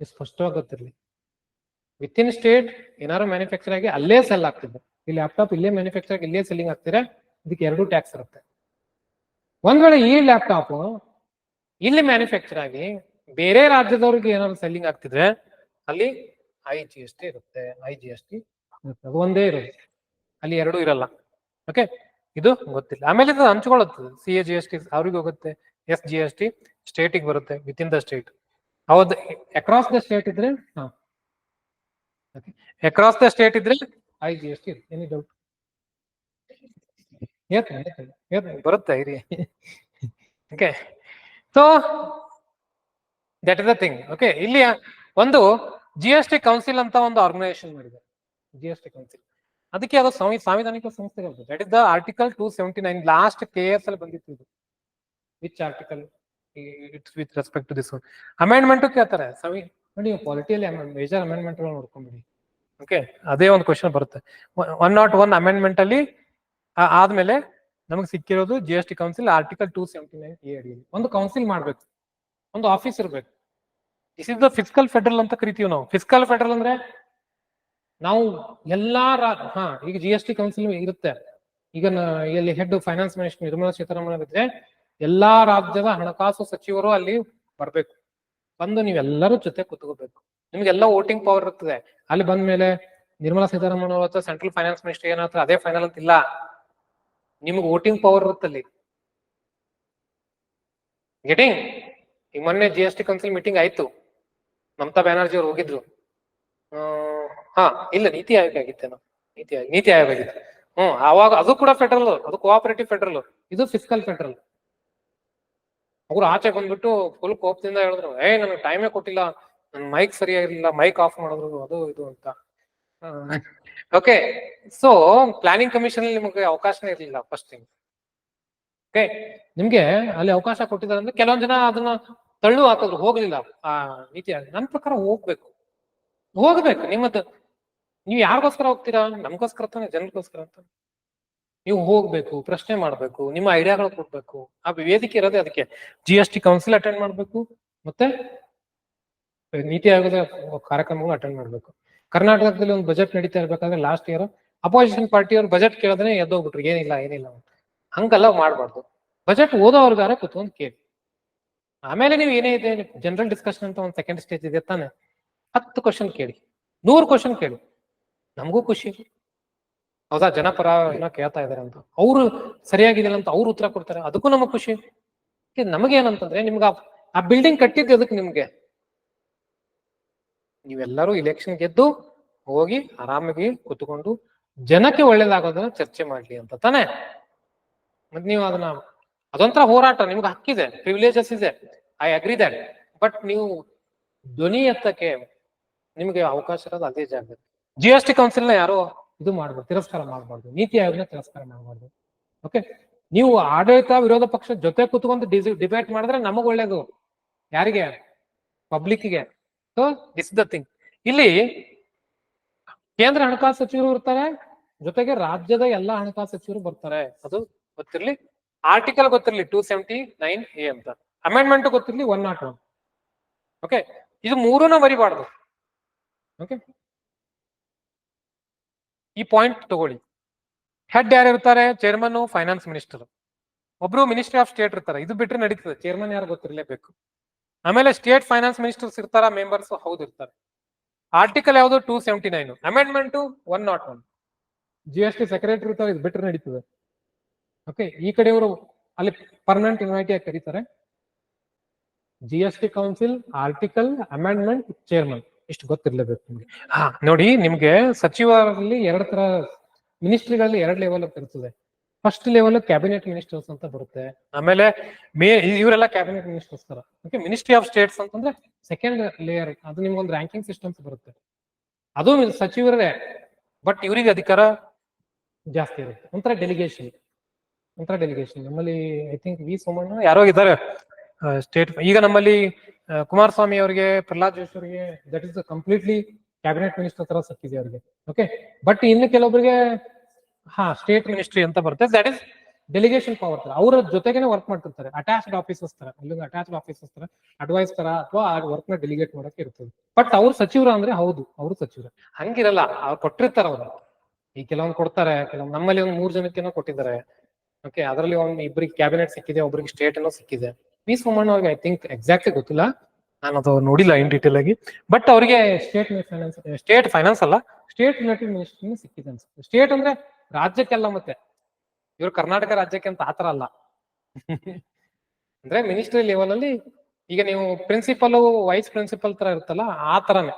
ಸ್ಪಷ್ಟವಾಗಿ ಗೊತ್ತಿರ್ಲಿ. ವಿತ್ ಇನ್ ಸ್ಟೇಟ್ ಏನಾರು ಮ್ಯಾನುಫ್ಯಾಕ್ಚರ್ ಆಗಿ ಅಲ್ಲೇ ಸೆಲ್ ಆಗ್ತಿದೆ. ಈ ಲ್ಯಾಪ್ಟಾಪ್ ಇಲ್ಲೇ ಮ್ಯಾನುಫ್ಯಾಕ್ಚರ್ ಆಗಿ ಇಲ್ಲೇ ಸೆಲ್ಲಿಂಗ್ ಆಗ್ತಿದ್ರೆ ಇದಕ್ಕೆ ಎರಡು ಟ್ಯಾಕ್ಸ್ ಇರುತ್ತೆ. ಒಂದ್ ವೇಳೆ ಈ ಲ್ಯಾಪ್ಟಾಪ್ ಇಲ್ಲಿ ಮ್ಯಾನುಫ್ಯಾಕ್ಚರ್ ಆಗಿ ಬೇರೆ ರಾಜ್ಯದವ್ರಿಗೆ ಏನಾದ್ರು ಸೆಲ್ಲಿಂಗ್ ಆಗ್ತಿದ್ರೆ, ಅಲ್ಲಿ ಐ ಜಿ ಎಸ್ ಟಿ ಇರುತ್ತೆ ಐ ಜಿ ಎಸ್ ಟಿ ಅದು ಒಂದೇ ಇರುತ್ತೆ. ಅಲ್ಲಿ ಎರಡು ಇರಲ್ಲ. ಓಕೆ ಇದು ಗೊತ್ತಿಲ್ಲ. ಆಮೇಲೆ ಇದು ಹಂಚ್ಕೊಳ್ಳುತ್ತೆ. C A G S T ಅವ್ರಿಗೆ ಹೋಗುತ್ತೆ ಎಸ್ ಜಿ ಎಸ್ ಟಿ ಸ್ಟೇಟಿಗೆ ಬರುತ್ತೆ ವಿತ್ ಇನ್ ದ ಸ್ಟೇಟ್ ಹೌದು ಅಕ್ರಾಸ್ ದ ಸ್ಟೇಟ್ ಇದ್ರೆ, ಹಾ. ಅಕ್ರಾಸ್ ದ ಸ್ಟೇಟ್ ಇದ್ರೆ I G S T any doubt ಬರುತ್ತೆ ಇರಿ. Okay so that is the thing okay ಇಲ್ಲಿ ಒಂದು ಜಿ ಎಸ್ ಟಿ ಕೌನ್ಸಿಲ್ ಅಂತ ಒಂದು ಆರ್ಗನೈಸೇಷನ್ ಮಾಡಿದೆ ಜಿ ಎಸ್ ಟಿ ಕೌನ್ಸಿಲ್ ಅದಕ್ಕೆ ಅದು ಸಂವಿ ಸಾಂವಿಧಾನಿಕ ಸಂಸ್ಥೆಗಳು that is the article two seventy nine last K S ಅಲ್ಲಿ ಬಂದಿತ್ತು ಇದು. Which article it's with respect to this amendment ಕೇಳ್ತಾರೆ ಸಂವಿ ನೀವು ಪಾಲಿಟಿಯಲ್ಲಿ ಮೇಜರ್ ಅಮೆಂಡ್ಮೆಂಟ್ ನೋಡ್ಕೊಂಡ್ಬಿಡಿ ಓಕೆ ಅದೇ ಒಂದು ಕ್ವಶನ್ ಬರುತ್ತೆ. ಒನ್ ನಾಟ್ ಒನ್ ಅಮೆಂಡ್ಮೆಂಟ್ ಅಲ್ಲಿ ಆದ್ಮೇಲೆ ನಮಗೆ ಸಿಕ್ಕಿರೋದು G S T council article two seventy nine A ಅಡಿಯಲ್ಲಿ. ಒಂದು ಕೌನ್ಸಿಲ್ ಮಾಡ್ಬೇಕು. ಒಂದು ಆಫೀಸ್ ಇರ್ಬೇಕು. Is is the fiscal federal ಅಂತ ಕರಿತೀವಿ ನಾವು. ಫಿಸಿಕಲ್ ಫೆಡರಲ್ ಅಂದ್ರೆ ನಾವು ಎಲ್ಲಾ ಹಾ, ಈಗ ಜಿ ಎಸ್ ಟಿ ಕೌನ್ಸಿಲ್ ಇರುತ್ತೆ. ಈಗ ಇಲ್ಲಿ head finance minister Nirmala Sitharaman ಇದ್ರೆ ಎಲ್ಲಾ ರಾಜ್ಯದ ಹಣಕಾಸು ಸಚಿವರು ಅಲ್ಲಿ ಬರ್ಬೇಕು. ಬಂದು ನೀವೆಲ್ಲರೂ ಜೊತೆ ಕುತ್ಕೋಬೇಕು. ನಿಮ್ಗೆಲ್ಲ ವೋಟಿಂಗ್ ಪವರ್ ಇರ್ತದೆ. ಅಲ್ಲಿ ಬಂದ ಮೇಲೆ ನಿರ್ಮಲಾ ಸೀತಾರಾಮನ್ ಅವರ ಸೆಂಟ್ರಲ್ ಫೈನಾನ್ಸ್ ಮಿನಿಸ್ಟರ್ ಏನಾದ್ರು ಅದೇ ಫೈನಲ್ ಅಂತಿಲ್ಲ ನಿಮ್ಗೆ ವೋಟಿಂಗ್ ಪವರ್ ಇರುತ್ತಲ್ಲಿ ಗೆಟಿಂಗ್ ಈಗ ಮೊನ್ನೆ G S T council meeting ಆಯ್ತು. ಮಮತಾ ಬ್ಯಾನರ್ಜಿ ಅವ್ರು ಹೋಗಿದ್ರು. ಹಾ, ಇಲ್ಲ, ನೀತಿ ಆಯೋಗ ಆಗಿತ್ತೇನೋ ನೀತಿ ಆಯೋಗ ನೀತಿ ಆಯೋಗ ಆಗಿತ್ತು. ಹ್ಮ್ ಅವಾಗ ಅದು ಕೂಡ ಫೆಡರಲ್ ಅದು ಕೋಆಪರೇಟಿವ್ ಫೆಡರಲ್ ಇದು ಫಿಸಿಕಲ್ ಫೆಡರಲ್ ಅವ್ರು ಆಚೆ ಬಂದ್ಬಿಟ್ಟು ಫುಲ್ ಕೋಪದಿಂದ ಹೇಳಿದ್ರು, ಏ, ನನಗೆ ಟೈಮೇ ಕೊಟ್ಟಿಲ್ಲ, ನನ್ ಮೈಕ್ ಸರಿಯಾಗಿರ್ಲಿಲ್ಲ ಮೈಕ್ ಆಫ್ ಮಾಡಿದ್ರು, ಅದು ಇದು ಅಂತ. ಓಕೆ ಸೊ ಪ್ಲಾನಿಂಗ್ ಕಮಿಷನ್ ನಿಮಗೆ ಅವಕಾಶನೇ ಇರ್ಲಿಲ್ಲ ಫಸ್ಟ್ ಥಿಂಗ್ ಓಕೆ ನಿಮ್ಗೆ ಅಲ್ಲಿ ಅವಕಾಶ ಕೊಟ್ಟಿದ್ದಾರೆ ಅಂದ್ರೆ ಕೆಲವೊಂದ್ ಜನ ಅದನ್ನ ತಳ್ಳು ಹಾಕಿದ್ರು, ಹೋಗ್ಲಿಲ್ಲ. ಆ, ನೀತಿ ಆಯೋಗ ನನ್ನ ಪ್ರಕಾರ ಹೋಗ್ಬೇಕು. ಹೋಗ್ಬೇಕು, ನಿಮ್ಮದು, ನೀವು ಯಾರಿಗೋಸ್ಕರ ಹೋಗ್ತೀರಾ? ನಮ್ಗೋಸ್ಕರ ತಾನೆ ಜನರಿಗೋಸ್ಕರ ಅಂತ. ನೀವು ಹೋಗ್ಬೇಕು, ಪ್ರಶ್ನೆ ಮಾಡ್ಬೇಕು, ನಿಮ್ಮ ಐಡಿಯಾಗಳು ಕೊಡ್ಬೇಕು. ಆ ವೇದಿಕೆ ಇರೋದೇ ಅದಕ್ಕೆ. G S T council attend ಮಾಡ್ಬೇಕು, ಮತ್ತೆ ನೀತಿ ಆಯೋಗದ ಕಾರ್ಯಕ್ರಮಗಳು ಅಟೆಂಡ್ ಮಾಡ್ಬೇಕು. ಕರ್ನಾಟಕದಲ್ಲಿ ಒಂದು ಬಜೆಟ್ ನಡೀತಾ ಇರ್ಬೇಕಾದ್ರೆ ಲಾಸ್ಟ್ ಇಯರ್ ಅಪೋಸಿಷನ್ ಪಾರ್ಟಿಯವ್ರು ಬಜೆಟ್ ಕೇಳಿದ್ರೆ ಎದ್ದೋಗ್ಬಿಟ್ರು, ಏನಿಲ್ಲ ಏನಿಲ್ಲ ಹಂಗೆಲ್ಲ ಮಾಡ್ಬಾರ್ದು. ಬಜೆಟ್ ಓದೋರ್ಗಾರ ಕುತ್ಕೊಂಡ್ ಕೇಳಿ. ಆಮೇಲೆ ನೀವು ಏನೇ ಇದೆ ಜನರಲ್ ಡಿಸ್ಕಷನ್ ಅಂತ ಒಂದು ಸೆಕೆಂಡ್ ಸ್ಟೇಜ್ ಇದೆ ತಾನೆ. ಹತ್ತು ಕ್ವಶನ್ ಕೇಳಿ. ನೂರು ಕ್ವಶನ್ ಕೇಳಿ. ನಮಗೂ ಖುಷಿ. ಹೌದಾ? ಜನಪರ ಏನೋ ಕೇಳ್ತಾ ಇದಾರೆ ಅಂತ. ಅವ್ರು ಸರಿಯಾಗಿದಿಲ್ಲ ಅಂತ ಅವ್ರು ಉತ್ತರ ಕೊಡ್ತಾರೆ. ಅದಕ್ಕೂ ನಮಗ್ ಖುಷಿ. ನಮಗೆ ನಮಗೇನಂತಂದ್ರೆ ನಿಮ್ಗೆ ಆ- ಆ ಬಿಲ್ಡಿಂಗ್ ಕಟ್ಟಿದ್ದು ಅದಕ್ಕೆ ನಿಮ್ಗೆ? ನೀವೆಲ್ಲರೂ ಇಲೆಕ್ಷನ್ ಗೆದ್ದು ಹೋಗಿ ಆರಾಮಾಗಿ ಕೂತ್ಕೊಂಡು ಜನಕ್ಕೆ ಒಳ್ಳೇದಾಗೋದನ್ನ ಚರ್ಚೆ ಮಾಡ್ಲಿ ಅಂತ ತಾನೆ? ಮತ್ ನೀವು ಅದನ್ನ, ಅದೊಂಥರ ಹೋರಾಟ. ನಿಮ್ಗೆ ಹಕ್ಕಿದೆ ಪ್ರಿವಿಲೇಜಸ್ ಇದೆ. ಐ ಅಗ್ರಿ ದಟ್ ಬಟ್ ನೀವು ಧ್ವನಿ ಎತ್ತಕ್ಕೆ ನಿಮ್ಗೆ ಅವಕಾಶ ಇರೋದು ಅದೇ ಜಾಗ. ಜಿ ಎಸ್ ಟಿ ಕೌನ್ಸಿಲ್ನ ಯಾರು ಇದು ಮಾಡ್ಬಾರ್ದು, ತಿರಸ್ಕಾರ ಮಾಡಬಾರ್ದು, ನೀತಿ ಆಯೋಗನ ತಿರಸ್ಕಾರ ಮಾಡಬಾರ್ದು. ಓಕೆ ನೀವು ಆಡಳಿತ ವಿರೋಧ ಪಕ್ಷ ಜೊತೆ ಕುತ್ಕೊಂಡು ಡಿಬೇಟ್ ಮಾಡಿದ್ರೆ ನಮಗ್ ಒಳ್ಳೇದು. ಯಾರಿಗೆ? ಪಬ್ಲಿಕ್ಗೆ ಸೊ ದಿಸ್ ದ ಥಿಂಗ್ ಇಲ್ಲಿ ಕೇಂದ್ರ ಹಣಕಾಸು ಸಚಿವರು ಇರ್ತಾರೆ, ಜೊತೆಗೆ ರಾಜ್ಯದ ಎಲ್ಲಾ ಹಣಕಾಸು ಸಚಿವರು ಬರ್ತಾರೆ. ಅದು ಗೊತ್ತಿರ್ಲಿ ಆರ್ಟಿಕಲ್ ಗೊತ್ತಿರ್ಲಿ ಟೂ ಸೆವೆಂಟಿ ನೈನ್ ಎ ಅಂತ. ಅಮೆಂಡ್ಮೆಂಟ್ ಗೊತ್ತಿರ್ಲಿ ಒನ್ ನಾಟ್ ಒನ್ ಓಕೆ ಇದು ಮೂರನ್ನ ಮರಿಬಾರ್ದು. ಓಕೆ ಈ ಪಾಯಿಂಟ್ ತಗೊಳ್ಳಿ. ಹೆಡ್ ಯಾರು ಇರ್ತಾರೆ? ಚೇರ್ಮನ್ ಫೈನಾನ್ಸ್ ಮಿನಿಸ್ಟರ್ ಒಬ್ರು ಮಿನಿಸ್ಟ್ರಿ ಆಫ್ ಸ್ಟೇಟ್ ಇರ್ತಾರೆ. ಇದು ಬಿಟ್ರೆ ನಡೀತದೆ. ಚೇರ್ಮನ್ ಯಾರು ಗೊತ್ತಿರಲೇಬೇಕು. ಆಮೇಲೆ ಸ್ಟೇಟ್ ಫೈನಾನ್ಸ್ ಮಿನಿಸ್ಟರ್ಸ್ ಇರ್ತಾರ? ಮೆಂಬರ್ಸ್ ಹೌದು ಇರ್ತಾರೆ. ಆರ್ಟಿಕಲ್ ಯಾವುದು? Two seventy nine amendment one not one G S T secretary ಇರ್ತಾರೆ. ಇದು ಬಿಟ್ರೆ ನಡೀತದೆ. ಓಕೆ ಈ ಕಡೆಯವರು ಅಲ್ಲಿ ಪರ್ಮನೆಂಟ್ ಇನ್ವೈಟಿ ಆಗಿ ಕರೀತಾರೆ? G S T council article amendment chairman ಇಷ್ಟು ಗೊತ್ತಿರ್ಲೇಬೇಕು ನಿಮ್ಗೆ. ಹಾ, ನೋಡಿ ನಿಮ್ಗೆ ಸಚಿವರಲ್ಲಿ ಎರಡು ತರ ಮಿನಿಸ್ಟ್ರಿಗಳಲ್ಲಿ ಎರಡು ಲೆವೆಲ್ ಇರ್ತದೆ. ಫಸ್ಟ್ ಲೆವೆಲ್ ಕ್ಯಾಬಿನೆಟ್ ಮಿನಿಸ್ಟರ್ಸ್ ಅಂತ ಬರುತ್ತೆ. ಆಮೇಲೆ ಮೇ, ಇವರೆಲ್ಲ ಕ್ಯಾಬಿನೆಟ್ ಮಿನಿಸ್ಟರ್ಸ್ ತರ. ಓಕೆ ಮಿನಿಸ್ಟ್ರಿ ಆಫ್ ಸ್ಟೇಟ್ಸ್ ಅಂತಂದ್ರೆ ಸೆಕೆಂಡ್ ಲೇಯರ್ ಅದು ನಿಮ್ಗೊಂದು ರ್ಯಾಂಕಿಂಗ್ ಸಿಸ್ಟಮ್ಸ್ ಬರುತ್ತೆ. ಅದು ಸಚಿವರೇ ಬಟ್ ಇವರಿಗೆ ಅಧಿಕಾರ ಜಾಸ್ತಿ ಇರುತ್ತೆ. ಒಂಥರ ಡೆಲಿಗೇಷನ್ ಒಂಥರ ಡೆಲಿಗೇಷನ್ ನಮ್ಮಲ್ಲಿ ಐ ಥಿಂಕ್ ವಿ ಸೋಮಣ್ಣ ಯಾರೋ ಇದ್ದಾರೆ. ಸ್ಟೇಟ್ ಈಗ ನಮ್ಮಲ್ಲಿ ಕುಮಾರಸ್ವಾಮಿ ಅವರಿಗೆ, ಪ್ರಹ್ಲಾದ್ ಜೋಶಿ ಅವರಿಗೆ that is completely cabinet minister ತರ ಸಿಕ್ಕಿದೆ ಅವರಿಗೆ. ಓಕೆ ಬಟ್ ಇನ್ನು ಕೆಲವೊಬ್ಬರಿಗೆ ಹಾ ಸ್ಟೇಟ್ ಮಿನಿಸ್ಟ್ರಿ ಅಂತ ಬರುತ್ತೆ. ದಟ್ ಇಸ್ ಡೆಲಿಗೇಷನ್ ಪವರ್ ತರ. ಅವ್ರ ಜೊತೆಗೇನೆ ವರ್ಕ್ ಮಾಡ್ತಿರ್ತಾರೆ. ಅಟ್ಯಾಚ್ಡ್ ಆಫೀಸರ್ಸ್ ತರ. ಇಲ್ಲಿಂದ ಅಟ್ಯಾಚ್ಡ್ ಆಫೀಸರ್ಸ್ ತರ ಅಡ್ವೈಸ್ ತರ, ಅಥವಾ ಆ ವರ್ಕ್ನ ಡೆಲಿಗೇಟ್ ಮಾಡಕ್ಕೆ ಇರ್ತದೆ. ಬಟ್ ಅವ್ರ ಸಚಿವರ ಅಂದ್ರೆ ಹೌದು, ಅವ್ರು ಸಚಿವರ. ಹಂಗಿರಲ್ಲ, ಅವ್ರು ಕೊಟ್ಟಿರ್ತಾರ ಅವ್ರು. ಈ ಕೆಲವೊಂದು ಕೊಡ್ತಾರೆ, ಕೆಲವೊಂದು ನಮ್ಮಲ್ಲಿ ಒಂದು ಮೂರ್ ಜನಕ್ಕೇನೋ ಕೊಟ್ಟಿದ್ದಾರೆ. ಓಕೆ ಅದರಲ್ಲಿ ಒಂದು ಇಬ್ಬರಿಗೆ ಕ್ಯಾಬಿನೆಟ್ ಸಿಕ್ಕಿದೆ ಒಬ್ಬರಿಗೆ ಸ್ಟೇಟ್ ಏನೋ ಸಿಕ್ಕಿದೆ. ವಿ ಸೋಮಣ್ಣ ಅವ್ರಿಗೆ ಐ ಥಿಂಕ್ ಎಕ್ಸಾಕ್ಟ್ ಗೊತ್ತಿಲ್ಲ. ನಾನು ಅದು ನೋಡಿಲ್ಲ ಇನ್ ಡೀಟೇಲ್ ಆಗಿ. ಬಟ್ ಅವರಿಗೆ ಸ್ಟೇಟ್ ಫೈನಾನ್ಸ್ ಸ್ಟೇಟ್ ಫೈನಾನ್ಸ್ ಅಲ್ಲ ಸ್ಟೇಟ್ ರಿಲೇಟೆಡ್ ಮಿನಿಸ್ಟ್ರಿ ಸಿಕ್ಕಿದೆ ಅನ್ಸುತ್ತೆ. ಸ್ಟೇಟ್ ಅಂದ್ರೆ ರಾಜ್ಯಕ್ಕೆಲ್ಲ ಮತ್ತೆ. ಇವ್ರು ಕರ್ನಾಟಕ ರಾಜ್ಯಕ್ಕೆ ಅಂತ ಆತರ ಅಲ್ಲ. ಅಂದ್ರೆ ಮಿನಿಸ್ಟ್ರಿ ಲೆವೆಲ್ ಅಲ್ಲಿ ಈಗ ನೀವು ಪ್ರಿನ್ಸಿಪಲ್ ವೈಸ್ ಪ್ರಿನ್ಸಿಪಲ್ ತರ ಇರುತ್ತಲ್ಲ, ಆ ತರನೇ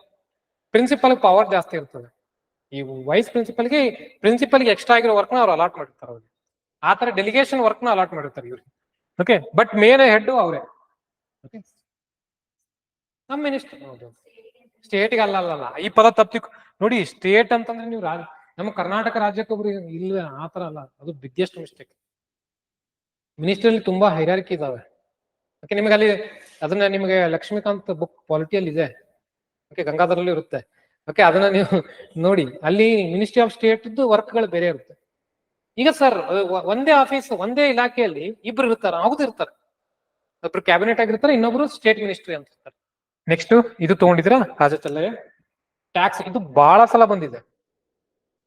ಪ್ರಿನ್ಸಿಪಲ್ ಪವರ್ ಜಾಸ್ತಿ ಇರ್ತದೆ. ಈ ವೈಸ್ ಪ್ರಿನ್ಸಿಪಲ್ಗೆ ಪ್ರಿನ್ಸಿಪಲ್ಗೆ ಎಕ್ಸ್ಟ್ರಾ ಆಗಿರೋ ವರ್ಕ್ನ ಅವ್ರು ಅಲಾಟ್ ಮಾಡಿರ್ತಾರೆ ಅವ್ರಿಗೆ. ಆ ತರ ಡೆಲಿಗೇಷನ್ ವರ್ಕ್ನ ಅಲಾಟ್ ಮಾಡಿರ್ತಾರೆ ಇವ್ರಿಗೆ. ಓಕೆ ಬಟ್ ಮೇನ್ ಹೆಡ್ ಅವರೇ. ಓಕೆ ನಮ್ಮ ಮಿನಿಸ್ಟರ್ ಸ್ಟೇಟ್ಗೆ ಅಲ್ಲ ಅಲ್ಲ ಈ ಪದ ತಪ್ಪಿ ನೋಡಿ ಸ್ಟೇಟ್ ಅಂತಂದ್ರೆ ನೀವು ರಾಜ ನಮ್ಮ ಕರ್ನಾಟಕ ರಾಜ್ಯಕ್ಕೆ ಒಬ್ರು ಇಲ್ಲ ಆ ತರ ಅಲ್ಲ. ಅದು ಬಿಗ್ಗೆಸ್ಟ್ ಮಿಸ್ಟೇಕ್ ಅಲ್ಲಿ ತುಂಬಾ ಹೈರಾರಿಕೆ ಇದಾವೆ. ಓಕೆ ನಿಮಗೆ ಅಲ್ಲಿ ಅದನ್ನ ನಿಮಗೆ ಲಕ್ಷ್ಮೀಕಾಂತ್ ಬುಕ್ ಪಾಲಿಟಿಯಲ್ಲಿ ಇದೆ. ಓಕೆ ಗಂಗಾಧರಲ್ಲಿ ಇರುತ್ತೆ. ಓಕೆ ಅದನ್ನ ನೀವು ನೋಡಿ. ಅಲ್ಲಿ ಮಿನಿಸ್ಟ್ರಿ ಆಫ್ ಸ್ಟೇಟ್ ವರ್ಕ್ಗಳು ಬೇರೆ ಇರುತ್ತೆ. ಈಗ ಸರ್ ಒಂದೇ ಆಫೀಸ್ ಒಂದೇ ಇಲಾಖೆಯಲ್ಲಿ ಇಬ್ರು ಇರ್ತಾರೆ ಹೌದು ಇರ್ತಾರೆ. ಒಬ್ರು ಕ್ಯಾಬಿನೆಟ್ ಆಗಿರ್ತಾರೆ, ಇನ್ನೊಬ್ರು ಸ್ಟೇಟ್ ಮಿನಿಸ್ಟ್ರಿ ಅಂತ ಇರ್ತಾರೆ. ನೆಕ್ಸ್ಟ್ ಇದು ತಗೊಂಡಿದ್ರ ರಾಜಚಲ್ಲಯ್ಯ ಟ್ಯಾಕ್ಸ್ ಇದು ಬಹಳ ಸಲ ಬಂದಿದೆ.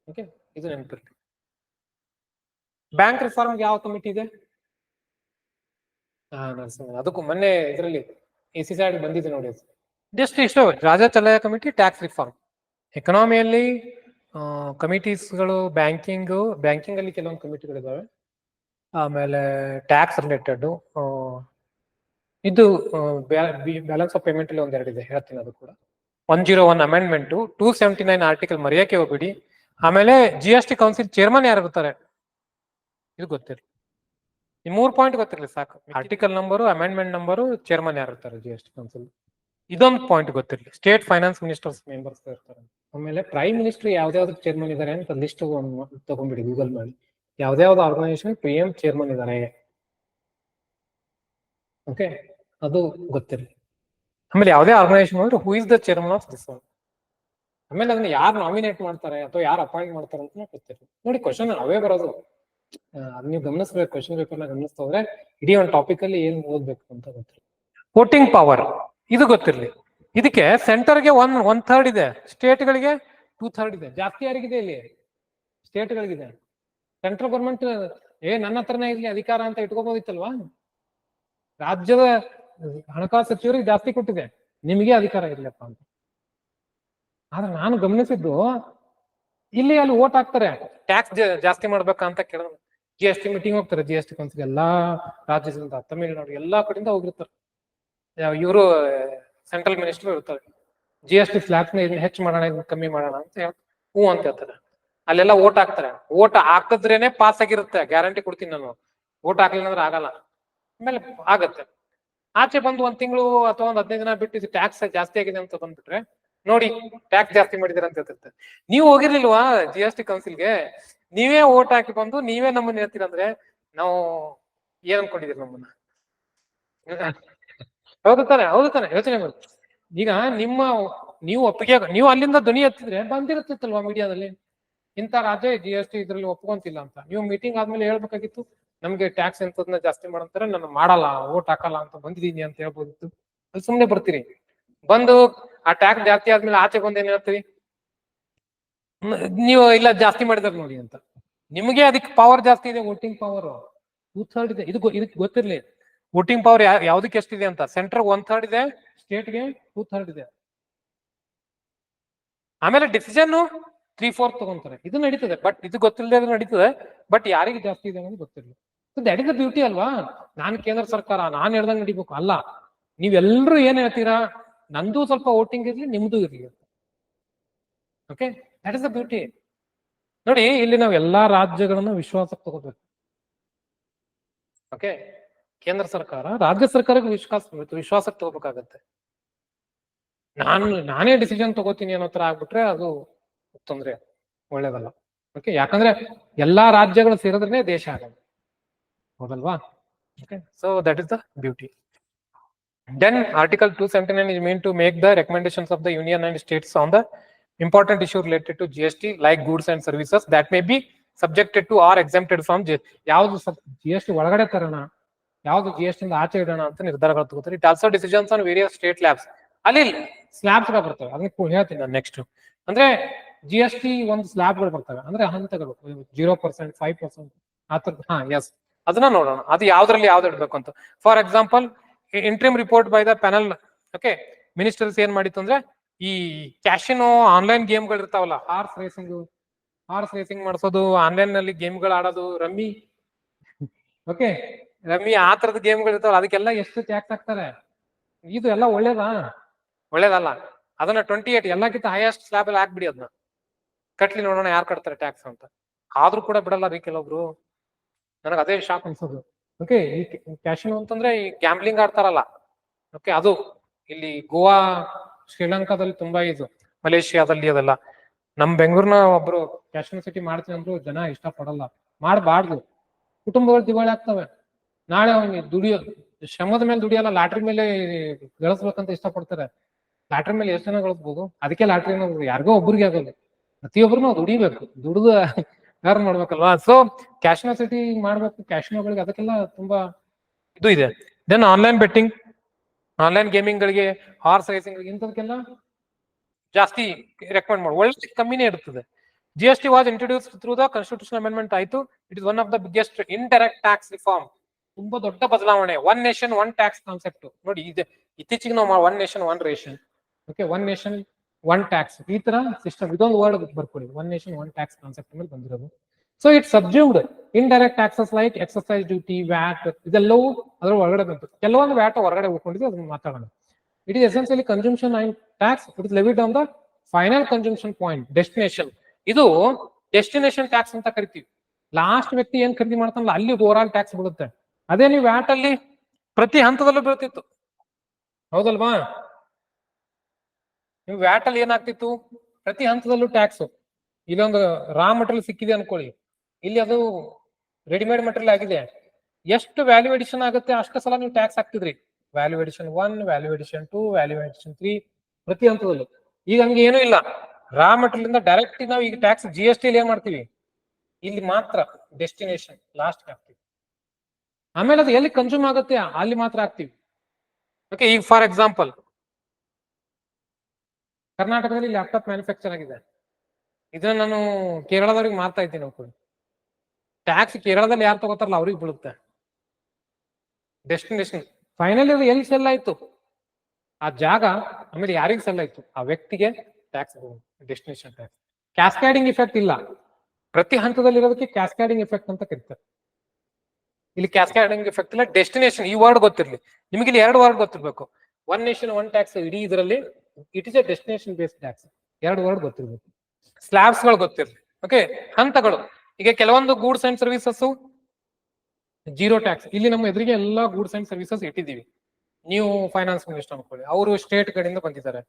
ಓಕೆ ಇದು ನೆನಪಿರ್ತೀವಿ ಬ್ಯಾಂಕ್ ರಿಫಾರ್ಮ್ ಯಾವ ಕಮಿಟಿ ಇದೆ? ಅದಕ್ಕೂ ಮೊನ್ನೆ ಇದರಲ್ಲಿ ಎ ಸಿ ಸೈಡ್ ಬಂದಿದೆ ನೋಡಿ. ಜಸ್ಟ್ ಇಷ್ಟು ರಾಜಚಲ್ಲಯ್ಯ ಕಮಿಟಿ ಟ್ಯಾಕ್ಸ್ ರಿಫಾರ್ಮ್ ಎಕನಾಮಿಯಲ್ಲಿ ಕಮಿಟೀಸ್ಗಳು ಬ್ಯಾಂಕಿಂಗ್ ಬ್ಯಾಂಕಿಂಗ್ ಅಲ್ಲಿ ಕೆಲವೊಂದು ಕಮಿಟಿಗಳಿದ್ದಾವೆ ಆಮೇಲೆ ಟ್ಯಾಕ್ಸ್ ರಿಲೇಟೆಡ್ ಇದು ಬ್ಯಾಲೆನ್ಸ್ ಆಫ್ ಪೇಮೆಂಟ್ ಅಲ್ಲಿ ಒಂದೆರಡು ಇದೆ ಹೇಳ್ತೀನಿ ಅದು ಕೂಡ. One zero one amendment two seventy nine article ಮರೆಯೋಕೆ ಹೋಗ್ಬಿಡಿ. ಆಮೇಲೆ G S T council chairman ಯಾರು ಇರ್ತಾರೆ? ಇದು ಗೊತ್ತಿರಲಿ ಈ ಮೂರು ಪಾಯಿಂಟ್ ಗೊತ್ತಿರಲಿ ಸಾಕು. Article number amendment number chairman ಯಾರು ಇರ್ತಾರೆ ಜಿ ಎಸ್ ಟಿ ಕೌನ್ಸಿಲ್ ಇದೊಂದು ಪಾಯಿಂಟ್ ಗೊತ್ತಿರಲಿ. ಸ್ಟೇಟ್ ಫೈನಾನ್ಸ್ ಮಿನಿಸ್ಟರ್ಸ್ ಮೆಂಬರ್ಸ್ ಇರ್ತಾರೆ. ಆಮೇಲೆ ಪ್ರೈಮ್ ಮಿನಿಸ್ಟರ್ ಯಾವ್ದಾವ್ದು ಚೇರ್ಮನ್ ಇದಾರೆ ಅಂತ ಲಿಸ್ಟ್ ತಗೊಂಡ್ಬಿಡಿ ಗೂಗಲ್ ಮಾಡಿ. ಯಾವ್ದಾವ್ದು ಆರ್ಗನೈಸೇಷನ್ ಪಿ ಎಂ ಚೇರ್ಮನ್ ಇದಾರೆ. ಓಕೆ ಅದು ಗೊತ್ತಿರಲಿ. ಆಮೇಲೆ ಯಾವುದೇ ಆರ್ಗನೈಸೇಷನ್ ಅಂದ್ರೆ who is the chairman of this one ಆಮೇಲೆ ಅದನ್ನ ಯಾರು ನಾಮಿನೇಟ್ ಮಾಡ್ತಾರೆ ಅಥವಾ ಯಾರು ಅಪಾಯಿಂಟ್ ಮಾಡ್ತಾರೆ ಅಂತ ಗೊತ್ತಿರಲಿ. ನೋಡಿ ಕ್ವಶನ್ ಅವೇ ಬರೋದು. ಅದ್ ನೀವು ಗಮನಿಸ್ಬೇಕು. ಕ್ವಶನ್ ಪೇಪರ್ನ ಗಮನಿಸ್ತಾ ಹೋದ್ರೆ ಇಡೀ ಒಂದು ಟಾಪಿಕ್ ಅಲ್ಲಿ ಏನ್ ಓದ್ಬೇಕು ಅಂತ ಗೊತ್ತಿರಲಿ. ವೋಟಿಂಗ್ ಪವರ್ ಇದು ಗೊತ್ತಿರಲಿ. ಇದಕ್ಕೆ ಸೆಂಟರ್ಗೆ ಒನ್ ಒನ್ ಥರ್ಡ್ ಇದೆ. ಸ್ಟೇಟ್ ಗಳಿಗೆ ಟೂ ಥರ್ಡ್ ಇದೆ. ಜಾಸ್ತಿ ಯಾರಿಗಿದೆ ಇಲ್ಲಿ? ಸ್ಟೇಟ್ ಗಳಿಗಿದೆ. ಸೆಂಟ್ರಲ್ ಗೌರ್ಮೆಂಟ್ ಏ, ನನ್ನ ಹತ್ರನೇ ಇರ್ಲಿ ಅಧಿಕಾರ ಅಂತ ಇಟ್ಕೋಬಹುದಿತ್ತಲ್ವಾ ರಾಜ್ಯದ ಹಣಕಾಸು ಸಚಿವರಿಗೆ ಜಾಸ್ತಿ ಕೊಟ್ಟಿದೆ. ನಿಮಗೆ ಅಧಿಕಾರ ಇರ್ಲಪ್ಪ ಅಂತ. ಆದ್ರೆ ನಾನು ಗಮನಿಸಿದ್ದು, ಇಲ್ಲಿ ಅಲ್ಲಿ ಓಟ್ ಹಾಕ್ತಾರೆ. ಟ್ಯಾಕ್ಸ್ ಜಾಸ್ತಿ ಮಾಡ್ಬೇಕಂತ ಕೇಳ ಜಿ ಎಸ್ ಟಿ ಮೀಟಿಂಗ್ ಹೋಗ್ತಾರೆ. ಜಿ ಎಸ್ ಟಿ ಕೌನ್ಸಿಲ್ ಎಲ್ಲಾ ರಾಜ್ಯದಿಂದ ತಮಿಳುನಾಡು ಎಲ್ಲಾ ಕಡೆಯಿಂದ ಹೋಗಿರ್ತಾರೆ. ಇವರು ಸೆಂಟ್ರಲ್ ಮಿನಿಸ್ಟರ್ ಇರ್ತಾರೆ. ಜಿ ಎಸ್ ಟಿ ಸ್ಲ್ಯಾಬ್ನ ಇದನ್ನ ಹೆಚ್ಚು ಮಾಡೋಣ ಇದನ್ನ ಕಮ್ಮಿ ಮಾಡೋಣ ಅಂತ ಹ್ಞೂ ಅಂತ ಹೇಳ್ತಾರೆ. ಅಲ್ಲೆಲ್ಲ ಓಟ್ ಹಾಕ್ತಾರೆ. ಓಟ್ ಹಾಕಿದ್ರೇನೆ ಪಾಸ್ ಆಗಿರುತ್ತೆ ಗ್ಯಾರಂಟಿ ಕೊಡ್ತೀನಿ ನಾನು. ಓಟ್ ಹಾಕ್ಲಿಲ್ಲ ಅಂದ್ರೆ ಆಗಲ್ಲ. ಆಮೇಲೆ ಆಗತ್ತೆ. ಆಚೆ ಬಂದು ಒಂದ್ ತಿಂಗಳು ಅಥವಾ ಒಂದ್ ಹದಿನೈದು ದಿನ ಬಿಟ್ಟು ಟ್ಯಾಕ್ಸ್ ಜಾಸ್ತಿ ಆಗಿದೆ ಅಂತ ಬಂದ್ಬಿಟ್ರೆ, ನೋಡಿ ಟ್ಯಾಕ್ಸ್ ಜಾಸ್ತಿ ಮಾಡಿದಿರ ಅಂತ ಹೇಳ್ತಿರ್ತಾರೆ. ನೀವು ಹೋಗಿರ್ಲಿಲ್ವಾ ಜಿ ಎಸ್ ಟಿ ಕೌನ್ಸಿಲ್ಗೆ ನೀವೇ ಓಟ್ ಹಾಕಿ ಬಂದು ನೀವೇ ನಮ್ಮನ್ನ ಹೇಳ್ತೀರಂದ್ರೆ ನಾವು ಏನ್ ಅನ್ಕೊಂಡಿದೀರಿ ನಮ್ಮನ್ನ? ಹೌದು ತಾನೆ ಹೌದು ತಾನೆ, ಯೋಚನೆ ಮಾಡಿ. ಈಗ ನಿಮ್ಮ ನೀವು ಒಪ್ಪಿಗೆ ನೀವು ಅಲ್ಲಿಂದ ಧ್ವನಿ ಎತ್ತಿದ್ರೆ ಬಂದಿರುತ್ತಿತ್ತಲ್ವಾ ಮೀಡಿಯಾದಲ್ಲಿ? ಇಂಥ ರಾಜ್ಯ ಜಿ ಎಸ್ ಟಿ ಇದ್ರಲ್ಲಿ ಒಪ್ಕೊಂತಿಲ್ಲ ಅಂತ. ನೀವು ಮೀಟಿಂಗ್ ಆದ್ಮೇಲೆ ಹೇಳ್ಬೇಕಾಗಿತ್ತು, ನಮ್ಗೆ ಟ್ಯಾಕ್ಸ್ ಎಂತದನ್ನ ಜಾಸ್ತಿ ಮಾಡಂತಾರೆ ನಾನು ಮಾಡಲ್ಲ ಓಟ್ ಹಾಕಲ್ಲ ಅಂತ ಬಂದಿದೀನಿ ಅಂತ ಹೇಳ್ಬೋದಿತ್ತು. ಅದು ಸುಮ್ನೆ ಬರ್ತೀರಿ. ಬಂದು ಆ ಟ್ಯಾಕ್ಸ್ ಜಾಸ್ತಿ ಆದ್ಮೇಲೆ ಆಚೆ ಬಂದು ಏನ್ ಹೇಳ್ತೀರಿ? ನೀವು ಇಲ್ಲ ಜಾಸ್ತಿ ಮಾಡಿದಾರೆ ನೋಡಿ ಅಂತ. ನಿಮಗೆ ಅದಕ್ಕೆ ಪವರ್ ಜಾಸ್ತಿ ಇದೆ ವೋಟಿಂಗ್ ಪವರ್ ಟೂ ಥರ್ಡ್ ಇದೆ ಇದು ಇದಕ್ಕೆ ಗೊತ್ತಿರ್ಲಿ. ವೋಟಿಂಗ್ ಪವರ್ ಯಾವ್ದಕ್ಕೆ ಎಷ್ಟಿದೆ ಅಂತ? ಸೆಂಟರ್ ಒನ್ ಥರ್ಡ್ ಇದೆ, ಸ್ಟೇಟ್ಗೆ ಟೂ ಥರ್ಡ್ ಇದೆ. ಆಮೇಲೆ ಡಿಸಿಷನ್ ತ್ರೀ ಫೋರ್ ತಗೊಂತಾರೆ. ಇದು ನಡೀತದೆ ಬಟ್ ಇದು ಗೊತ್ತಿಲ್ಲದೆ ನಡೀತದೆ ಬಟ್ ಯಾರಿಗೆ ಜಾಸ್ತಿ ಇದೆ ಅನ್ನೋದು ಗೊತ್ತಿರಲಿ ದಟ್ ಇಸ್ ದ ಬ್ಯೂಟಿ ಅಲ್ವಾ? ನಾನ್ ಕೇಂದ್ರ ಸರ್ಕಾರ, ನಾನ್ ಹೇಳ್ದಂಗ್ ನಡಿಬೇಕು. ಅಲ್ಲ ನೀವೆಲ್ಲರೂ ಏನ್ ಹೇಳ್ತೀರಾ? ನಂದು ಸ್ವಲ್ಪ ವೋಟಿಂಗ್ ಇರ್ಲಿ, ನಿಮ್ದು ಇರ್ಲಿ okay that is the beauty ನೋಡಿ, ಇಲ್ಲಿ ನಾವು ಎಲ್ಲಾ ರಾಜ್ಯಗಳನ್ನ ವಿಶ್ವಾಸಕ್ಕೆ ತಗೋಬೇಕು. ಓಕೆ ಕೇಂದ್ರ ಸರ್ಕಾರ, ರಾಜ್ಯ ಸರ್ಕಾರಕ್ಕೆ ವಿಶ್ವಾಸ, ವಿಶ್ವಾಸಕ್ಕೆ ತಗೋಬೇಕಾಗತ್ತೆ. ನಾನು, ನಾನೇ ಡಿಸಿಷನ್ ತಗೋತೀನಿ ಅನ್ನೋ ತರ ಆಗ್ಬಿಟ್ರೆ ಅದು ತೊಂದ್ರೆ, ಒಳ್ಳೇದಲ್ಲ. ಓಕೆ ಯಾಕಂದ್ರೆ ಎಲ್ಲಾ ರಾಜ್ಯಗಳು ಸೇರಿದ್ರೆ ದೇಶ ಆಗಲ್ಲ. ಹೌದಲ್ವಾ? Okay so that is the beauty then article two seventy nine is mean to make the recommendations of the union and states on the important issue related to G S T like goods and services that may be subjected to or exempted from G ಯಾವ್ದು G S T ಒಳಗಡೆ ತರೋಣ ಯಾವ್ದು G S T ಆಚೆ ಇಡೋಣ ಅಂತ ನಿರ್ಧಾರಗಳು ತಗೋತಾರೆ. It also decisions on various state slabs ಅಲ್ಲಿ ಸ್ಲ್ಯಾಬ್ಸ್ಗಳು ಬರ್ತವೆ. ಅದನ್ನ ಹೇಳ್ತೀನಿ ನಾನು ನೆಕ್ಸ್ಟ್ ಅಂದ್ರೆ ಜಿ ಎಸ್ ಟಿ ಒಂದು ಸ್ಲ್ಯಾಬ್ಗಳು ಬರ್ತವೆ. ಅಂದ್ರೆ ಹಂತಗಳು. ಜೀರೋ ಪರ್ಸೆಂಟ್ ಫೈವ್ ಪರ್ಸೆಂಟ್ ಆತರ ಹಾ ಎಸ್ ಅದನ್ನ ನೋಡೋಣ. ಅದು ಯಾವ್ದ್ರಲ್ಲಿ ಯಾವ್ದು ಇಡಬೇಕು ಅಂತ. For example interim report by the panel okay ministers ಏನ್ ಮಾಡಿತ್ತು ಅಂದ್ರೆ ಈ ಕ್ಯಾಶಿನೋ ಆನ್ಲೈನ್ ಗೇಮ್ಗಳು ಇರ್ತಾವಲ್ಲ ಹಾರ್ಸ್ ರೇಸಿಂಗ್ ಹಾರ್ಸ್ ರೇಸಿಂಗ್ ಮಾಡಿಸೋದು ಆನ್ಲೈನ್ನಲ್ಲಿ ಗೇಮ್ಗಳು ಆಡೋದು, ರಮ್ಮಿ ಓಕೆ ರಮ್ಮಿ ಆ ತರದ ಗೇಮ್ಗಳು ಇರ್ತಾವಲ್ಲ, ಅದಕ್ಕೆಲ್ಲ ಎಷ್ಟು ಟ್ಯಾಕ್ಸ್ ಹಾಕ್ತಾರೆ? ಇದು ಎಲ್ಲ ಒಳ್ಳೇದಾ? ಒಳ್ಳೇದಲ್ಲ. ಅದನ್ನ ಟ್ವೆಂಟಿ ಏಟ್ ಎಲ್ಲಕ್ಕಿಂತ ಹೈಯೆಸ್ಟ್ ಸ್ಲಾಬ್ ಅಲ್ಲಿ ಹಾಕ್ಬಿಡಿ ಅದನ್ನ ಕಟ್ಲಿ ನೋಡೋಣ ಯಾರು ಕಟ್ತಾರೆ ಟ್ಯಾಕ್ಸ್ ಅಂತ. ಆದ್ರೂ ಕೂಡ ಬಿಡಲ್ಲ ರೀ ಕೆಲವೊಬ್ರು ನನಗೆ ಅದೇ ಶಾಕ್ ಅನ್ಸೋದು. ಓಕೆ ಈ ಕ್ಯಾಶಿನೋ ಅಂತಂದ್ರೆ ಈ ಗ್ಯಾಂಬ್ಲಿಂಗ್ ಆಡ್ತಾರಲ್ಲ. ಓಕೆ ಅದು ಇಲ್ಲಿ ಗೋವಾ, ಶ್ರೀಲಂಕಾದಲ್ಲಿ ತುಂಬಾ ಇದು, ಮಲೇಷಿಯಾದಲ್ಲಿ ಅದೆಲ್ಲ. ನಮ್ ಬೆಂಗ್ಳೂರ್ನ ಒಬ್ರು ಕ್ಯಾಶಿನೋ ಸಿಟಿ ಮಾಡ್ತೀವಿ ಅಂದ್ರು ಜನ ಇಷ್ಟ ಪಡಲ್ಲ ಮಾಡಬಾರ್ದು. ಕುಟುಂಬಗಳು ದಿವಾಳಿ ಆಗ್ತವೆ. ನಾಳೆ ಅವನಿಗೆ ದುಡಿಯೋ, ಶ್ರಮದ ಮೇಲೆ ದುಡಿಯಲ್ಲ, ಲಾಟ್ರಿ ಮೇಲೆ ಗಳಿಸ್ಬೇಕಂತ ಇಷ್ಟಪಡ್ತಾರೆ. ಲಾಟ್ರಿ ಮೇಲೆ ಎಷ್ಟು ಜನ ಗಳಿಸ್ಬೋದು? ಅದಕ್ಕೆ ಲಾಟ್ರಿ ಯಾರಿಗೋ ಒಬ್ಬರಿಗೆ ಆಗೋದು ಪ್ರತಿಯೊಬ್ಬರು ನಾವು ದುಡಿಬೇಕು. ದುಡಿದು ಯಾರು ಮಾಡ್ಬೇಕಲ್ವಾ ಸೊ ಕ್ಯಾಶಿನೋ ಸಿಟಿ ಮಾಡ್ಬೇಕು ಕ್ಯಾಶಿನೋಗಳಿಗೆ ಅದಕ್ಕೆಲ್ಲ ತುಂಬಾ ಇದು ಇದೆ. Then online betting online gaming ಗಳಿಗೆ ಹಾರ್ಸ್ ರೇಸಿಂಗ್ ಇಂಥದಕ್ಕೆಲ್ಲ ಜಾಸ್ತಿ ರೆಕಮೆಂಡ್ ಮಾಡಿ. ಒಳ್ಳೆ ಕಮ್ಮಿನೇ ಇರ್ತದೆ. G S T was introduced through the constitution amendment ಆಯ್ತು. It is one of the biggest indirect tax reform ತುಂಬಾ ದೊಡ್ಡ ಬದಲಾವಣೆ. One nation one tax concept ನೋಡಿ, ಇದೆ ಇತ್ತೀಚೆಗೆ ನಾವು one nation one ration okay one nation one tax ಈ ತರ ಸಿಸ್ಟಮ್ ಇದೊಂದು ವರ್ಡ್ ಬರ್ಕೊಳ್ಳಿ. One nation one tax concept ಮೇಲೆ ಬಂದಿರೋದು. So it subsumed direct taxes like exercise duty VAT ಇದೆಲ್ಲವೂ ಅದರ ಒಳಗಡೆ ಬಂತು. ಕೆಲವೊಂದು ವ್ಯಾಟ್ ಹೊರಗಡೆ ಹೋಗ್ಕೊಂಡಿದೆ ಅದನ್ನ ಮಾತಾಡೋಣ. It is essentially consumption and tax it levied on the final consumption point destination ಇದು ಡೆಸ್ಟಿನೇಷನ್ ಟ್ಯಾಕ್ಸ್ ಅಂತ ಕರಿತೀವಿ. ಲಾಸ್ಟ್ ವ್ಯಕ್ತಿ ಏನ್ ಖರೀದಿ ಮಾಡ್ತಾನಲ್ಲ, ಅಲ್ಲಿ ಓವರ್ ಆಲ್ ಟ್ಯಾಕ್ಸ್ ಬೀಳುತ್ತೆ. ಅದೇ ನೀವು ವ್ಯಾಟ್ ಅಲ್ಲಿ ಪ್ರತಿ ಹಂತದಲ್ಲೂ ಬೀಳ್ತಿತ್ತು. ಹೌದಲ್ವಾ? ನೀವು ವ್ಯಾಟ್ ಅಲ್ಲಿ ಏನಾಗ್ತಿತ್ತು? ಪ್ರತಿ ಹಂತದಲ್ಲೂ ಟ್ಯಾಕ್ಸ್ ಇಲ್ಲೊಂದು ರಾ ಮಟೀರಿಯಲ್ ಸಿಕ್ಕಿದೆ ಅನ್ಕೊಳ್ಳಿ. ಇಲ್ಲಿ ಅದು ರೆಡಿಮೇಡ್ ಮಟೀರಿಯಲ್ ಆಗಿದೆ. ಎಷ್ಟು ವ್ಯಾಲ್ಯೂ ಎಡಿಷನ್ ಆಗುತ್ತೆ ಅಷ್ಟು ಸಲ ನೀವು tax ಹಾಕ್ತಿದ್ರಿ. Value addition one value addition two value addition three ಪ್ರತಿ ಹಂತದಲ್ಲೂ. ಈಗ ಹಂಗೆ ಏನೂ ಇಲ್ಲ. ರಾ ಮಟೀರಿಯಲ್ ಇಂದ ಡೈರೆಕ್ಟ್ ನಾವು ಈಗ ಟ್ಯಾಕ್ಸ್ ಜಿ ಎಸ್ ಟಿ ಏನ್ ಮಾಡ್ತೀವಿ? ಇಲ್ಲಿ ಮಾತ್ರ ಡೆಸ್ಟಿನೇಷನ್ ಲಾಸ್ಟ್ ಆಮೇಲೆ ಅದು ಎಲ್ಲಿ ಕನ್ಸ್ಯೂಮ್ ಆಗುತ್ತೆ ಅಲ್ಲಿ ಮಾತ್ರ ಆಗ್ತೀವಿ ಓಕೆ ಈಗ ಫಾರ್ ಎಕ್ಸಾಂಪಲ್ ಕರ್ನಾಟಕದಲ್ಲಿ ಲ್ಯಾಪ್ಟಾಪ್ ಮ್ಯಾನುಫ್ಯಾಕ್ಚರ್ ಆಗಿದೆ. ಇದನ್ನ ನಾನು ಕೇರಳದವ್ರಿಗೆ ಮಾರ್ತಾ ಇದ್ದೀನಿ ಅನ್ಕೊಳ್ಳಿ ಟ್ಯಾಕ್ಸ್ ಕೇರಳದಲ್ಲಿ ಯಾರು ತಗೋತಾರಲ್ಲ ಅವ್ರಿಗೆ ಬೀಳುತ್ತೆ. ಡೆಸ್ಟಿನೇಷನ್ ಫೈನಲಿ ಅದು ಎಲ್ಲಿ ಸೆಲ್ ಆಯ್ತು? ಆ ಜಾಗ ಆಮೇಲೆ ಯಾರಿಗೆ ಸೆಲ್ ಆಯ್ತು? ಆ ವ್ಯಕ್ತಿಗೆ tax destination tax cascading effect ಇಲ್ಲ. ಪ್ರತಿ ಹಂತದಲ್ಲಿ ಇರೋದಕ್ಕೆ ಕ್ಯಾಸ್ಕ್ಯಾಡಿಂಗ್ ಎಫೆಕ್ಟ್ ಅಂತ ಕರೀತಾರೆ. ಇಲ್ಲಿ ಕ್ಯಾಸ್ಕ್ಯಾಡಿಂಗ್ ಎಫೆಕ್ಟ್ ಇಲ್ಲ. ಡೆಸ್ಟಿನೇಷನ್ ಈ ವರ್ಡ್ ಗೊತ್ತಿರಲಿ. ನಿಮಗೆ ಇಲ್ಲಿ ಎರಡು ವರ್ಡ್ ಗೊತ್ತಿರಬೇಕು. ಒನ್ ನೇಷನ್ ಒನ್ ಟ್ಯಾಕ್ಸ್ ಇಡೀ ಇದರಲ್ಲಿ it is a destination based tax ಎರಡು ವರ್ಡ್ ಗೊತ್ತಿರಬೇಕು. ಸ್ಲ್ಯಾಬ್ಸ್ಗಳು ಗೊತ್ತಿರಲಿ. ಓಕೆ ಹಂತಗಳು. ಈಗ ಕೆಲವೊಂದು goods and services zero tax ಇಲ್ಲಿ ನಮ್ಮ ಎದುರಿಗೆ ಎಲ್ಲಾ ಗೂಡ್ಸ್ ಅಂಡ್ ಸರ್ವಿಸಸ್ ಇಟ್ಟಿದ್ದೀವಿ. ನೀವು ಫೈನಾನ್ಸ್ ಮಿನಿಸ್ಟರ್ ಅನ್ಕೊಳ್ಳಿ. ಅವರು ಸ್ಟೇಟ್ ಕಡೆಯಿಂದ ಬಂದಿದ್ದಾರೆ.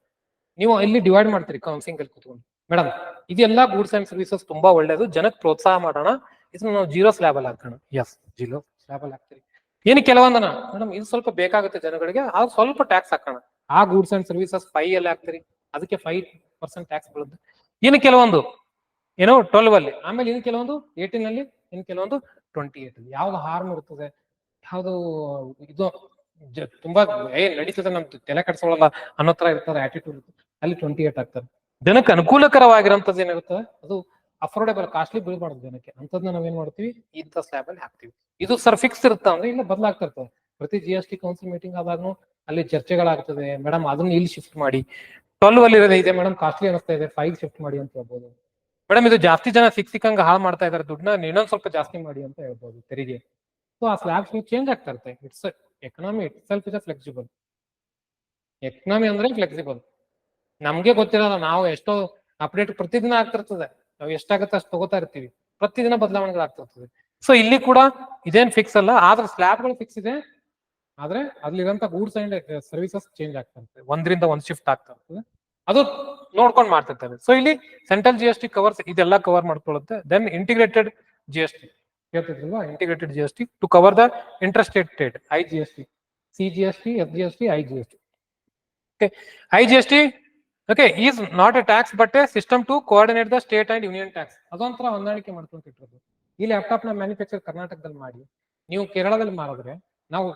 ನೀವು ಇಲ್ಲಿ ಡಿವೈಡ್ ಮಾಡ್ತೀರಿ ಕೌನ್ಸಿಂಗ್ ಅಲ್ಲಿ ಕೂತ್ಕೊಂಡು. ಮೇಡಮ್ ಇದೆಲ್ಲ ಗೂಡ್ಸ್ ಅಂಡ್ ಸರ್ವಿಸಸ್ ತುಂಬಾ ಒಳ್ಳೇದು. ಜನಕ್ಕೆ ಪ್ರೋತ್ಸಾಹ ಮಾಡೋಣ. ಇದನ್ನ ನಾವು ಜೀರೋ ಸ್ಲ್ಯಾಬ್ ಅಲ್ಲಿ ಹಾಕೋಣ. ಎಸ್ ಜೀರೋ ಅಲ್ಲಿ ಹಾಕ್ತೀರಿ ಏನು ಕೆಲವೊಂದನ ಮೇಡಮ್, ಇದು ಸ್ವಲ್ಪ ಬೇಕಾಗುತ್ತೆ ಜನಗಳಿಗೆ ಆ ಸ್ವಲ್ಪ ಟ್ಯಾಕ್ಸ್ ಹಾಕೋಣ. ಆ ಗೂಡ್ಸ್ ಅಂಡ್ ಸರ್ವಿಸಸ್ ಫೈವ್ ಅಲ್ಲಿ ಹಾಕ್ತೀರಿ, ಅದಕ್ಕೆ ಫೈವ್ ಪರ್ಸೆಂಟ್ ಟ್ಯಾಕ್ಸ್ ಬೀಳುತ್ತೆ. ಇನ್ನು ಕೆಲವೊಂದು ಏನೋ ಟ್ವೆಲ್ವ್ ಅಲ್ಲಿ, ಆಮೇಲೆ ಇನ್ನು ಕೆಲವೊಂದು ಏಯ್ಟೀನ್ ಅಲ್ಲಿ, ಇನ್ನು ಕೆಲವೊಂದು ಟ್ವೆಂಟಿ ಏಟ್ ಅಲ್ಲಿ. ಯಾವ್ದು ಹಾರ್ಮ್ ಇರ್ತದೆ, ಯಾವ್ದು ಇದು ತುಂಬಾ ಏ, ನಡೀತದೆ ನಮ್ದು, ತಲೆ ಕಟ್ಸೋಳಲ್ಲ ಅನ್ನೋ ತರ ಇರ್ತಾರೆ ಆಟಿಟ್ಯೂಡ್ ಅಲ್ಲಿ ಟ್ವೆಂಟಿ ಏಟ್ ಆಗ್ತಾರೆ ಜನಕ್ಕೆ ಅನುಕೂಲಕರವಾಗಿರೋಂಥದ್ದು ಏನಿರುತ್ತದೆ ಅದು ಅಫೋರ್ಡೇಬಲ್ ಕಾಸ್ಟ್ಲಿ ಬೀಳ್ಬಾರ್ದು ಜನಕ್ಕೆ. ಅಂತದ್ನ ನಾವೇನ್ ಮಾಡ್ತೀವಿ? ಇಂಥ ಸ್ಲ್ಯಾಬ್ ಅಲ್ಲಿ ಹಾಕ್ತಿವಿ. ಇದು ಸರ್ ಫಿಕ್ಸ್ ಇರುತ್ತಾ ಅಂದ್ರೆ ಇಲ್ಲ ಬದಲಾಗ್ತಾ ಪ್ರತಿ G S T council meeting ಆದಾಗ್ನು ಅಲ್ಲಿ ಚರ್ಚೆಗಳಾಗ್ತದೆ. ಮೇಡಮ್ ಅದನ್ನ ಇಲ್ಲಿ ಶಿಫ್ಟ್ ಮಾಡಿ. ಟ್ವೆಲ್ವ್ ಅಲ್ಲಿ ಇದೆ ಮೇಡಮ್ ಕಾಸ್ಟ್ಲಿ ಅನಿಸ್ತಾ ಇದೆ. ಫೈವ್ ಶಿಫ್ಟ್ ಮಾಡಿ ಅಂತ ಹೇಳ್ಬೋದು. ಮೇಡಮ್ ಇದು ಜಾಸ್ತಿ ಜನ ಸಿಕ್ ಸಿಕ್ಕಂಗ ಹಾಳು ಮಾಡ್ತಾ ಇದಾರೆ ದುಡ್ಡನ್ನ ಇನ್ನೊಂದ್ ಸ್ವಲ್ಪ ಜಾಸ್ತಿ ಮಾಡಿ ಅಂತ ಹೇಳ್ಬೋದು ತೆರಿಗೆ. ಸೊ ಆ ಸ್ಲ್ಯಾಬ್ಸ್ ಚೇಂಜ್ ಆಗ್ತಾ ಇರುತ್ತೆ. It's economy itself is flexible economy ಅಂದ್ರೆ ಫ್ಲೆಕ್ಸಿಬಲ್ ನಮ್ಗೆ ಗೊತ್ತಿರಲ್ಲ, ನಾವು ಎಷ್ಟೋ ಅಪ್ಡೇಟ್ ಪ್ರತಿದಿನ ಆಗ್ತಿರ್ತದೆ. ನಾವು ಎಷ್ಟಾಗತ್ತೆ ಅಷ್ಟು ತಗೋತಾ ಇರ್ತೀವಿ. ಪ್ರತಿದಿನ ಬದಲಾವಣೆಗಳು ಆಗ್ತಿರ್ತದೆ ಸೊ ಇಲ್ಲಿ ಕೂಡ ಇದೇನ್ ಫಿಕ್ಸ್ ಅಲ್ಲ, ಆದ್ರೆ ಸ್ಲ್ಯಾಬ್ಗಳು ಫಿಕ್ಸ್ ಇದೆ. ಆದ್ರೆ ಅಲ್ಲಿರಂತ ಗೂಡ್ಸ್ ಅಂಡ್ ಸರ್ವಿಸಸ್ ಚೇಂಜ್ ಆಗ್ತಾ ಒಂದರಿಂದ ಒಂದ್ ಶಿಫ್ಟ್ ಆಗ್ತಾ ಇರ್ತದೆ. ಅದು ನೋಡ್ಕೊಂಡು ಮಾಡ್ತಿರ್ತಾರೆ. ಸೊ ಇಲ್ಲಿ central G S T covers ಇದೆಲ್ಲ cover ಮಾಡ್ಕೊಳ್ಳುತ್ತೆ. Then integrated G S T ಹೇಳ್ತಿದ್ರಲ್ವಾ integrated G S T to cover the interested trade I G S T C G S T F G S T I G S T I G S T okay is not a tax but a system to coordinate the state and union tax ಅದೊಂಥರ ಹೊಂದಾಣಿಕೆ ಮಾಡ್ಕೊಂತಿಟ್ಟಿರೋದು ಈ ಲ್ಯಾಪ್ಟಾಪ್ನ manufacture ಕರ್ನಾಟಕದಲ್ಲಿ ಮಾಡಿ, ನೀವು ಕೇರಳದಲ್ಲಿ ಮಾರಿದ್ರೆ, ನಾವು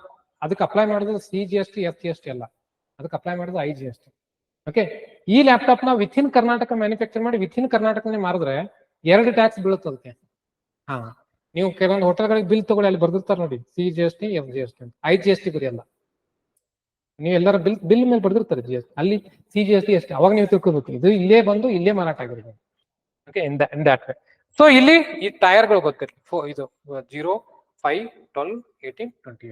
ಅದಕ್ಕೆ apply ಮಾಡೋದು C G S T F G S T ಅಲ್ಲ. ಅದಕ್ಕೆ ಅಪ್ಲೈ ಮಾಡೋದು I G S T okay ಈ ಲ್ಯಾಪ್ಟಾಪ್ನ ವಿತ್ ಇನ್ ಕರ್ನಾಟಕ ಮ್ಯಾನುಫ್ಯಾಕ್ಚರ್ ಮಾಡಿ ವಿತ್ ಇನ್ ಕರ್ನಾಟಕನೇ ಮಾರಿದ್ರೆ, ಎರಡು ಟ್ಯಾಕ್ಸ್ ಬೀಳುತ್ತೆ ಅದಕ್ಕೆ ಹಾ, ನೀವು ಕೆಲವೊಂದು ಹೋಟೆಲ್ಗಳಿಗೆ ಬಿಲ್ ತಗೊಳ್ಳಿ, ಅಲ್ಲಿ ಬರ್ದಿರ್ತಾರೆ ನೋಡಿ C G S T F G S T I G S T ಬರೆಯಲ್ಲ ನೀವು ಎಲ್ಲರ ಬಿಲ್ ಬಿಲ್ ಮೇಲೆ ಬರ್ದಿರ್ತಾರೆ ಜಿ ಎಸ್ ಅಲ್ಲಿ C G S T S ಅವಾಗ ನೀವು ತಿಳ್ಕೊಬೇಕು. ಇದು ಇಲ್ಲೇ ಬಂದು ಇಲ್ಲೇ ಮಾರಾಟ ಆಗಿರೋದು. Okay in in that way so ಇಲ್ಲಿ ಈ ಟೈರ್ಗಳು ಗೊತ್ತಿರಲಿ ಫೋ ಇದು zero five twelve eighteen twenty eight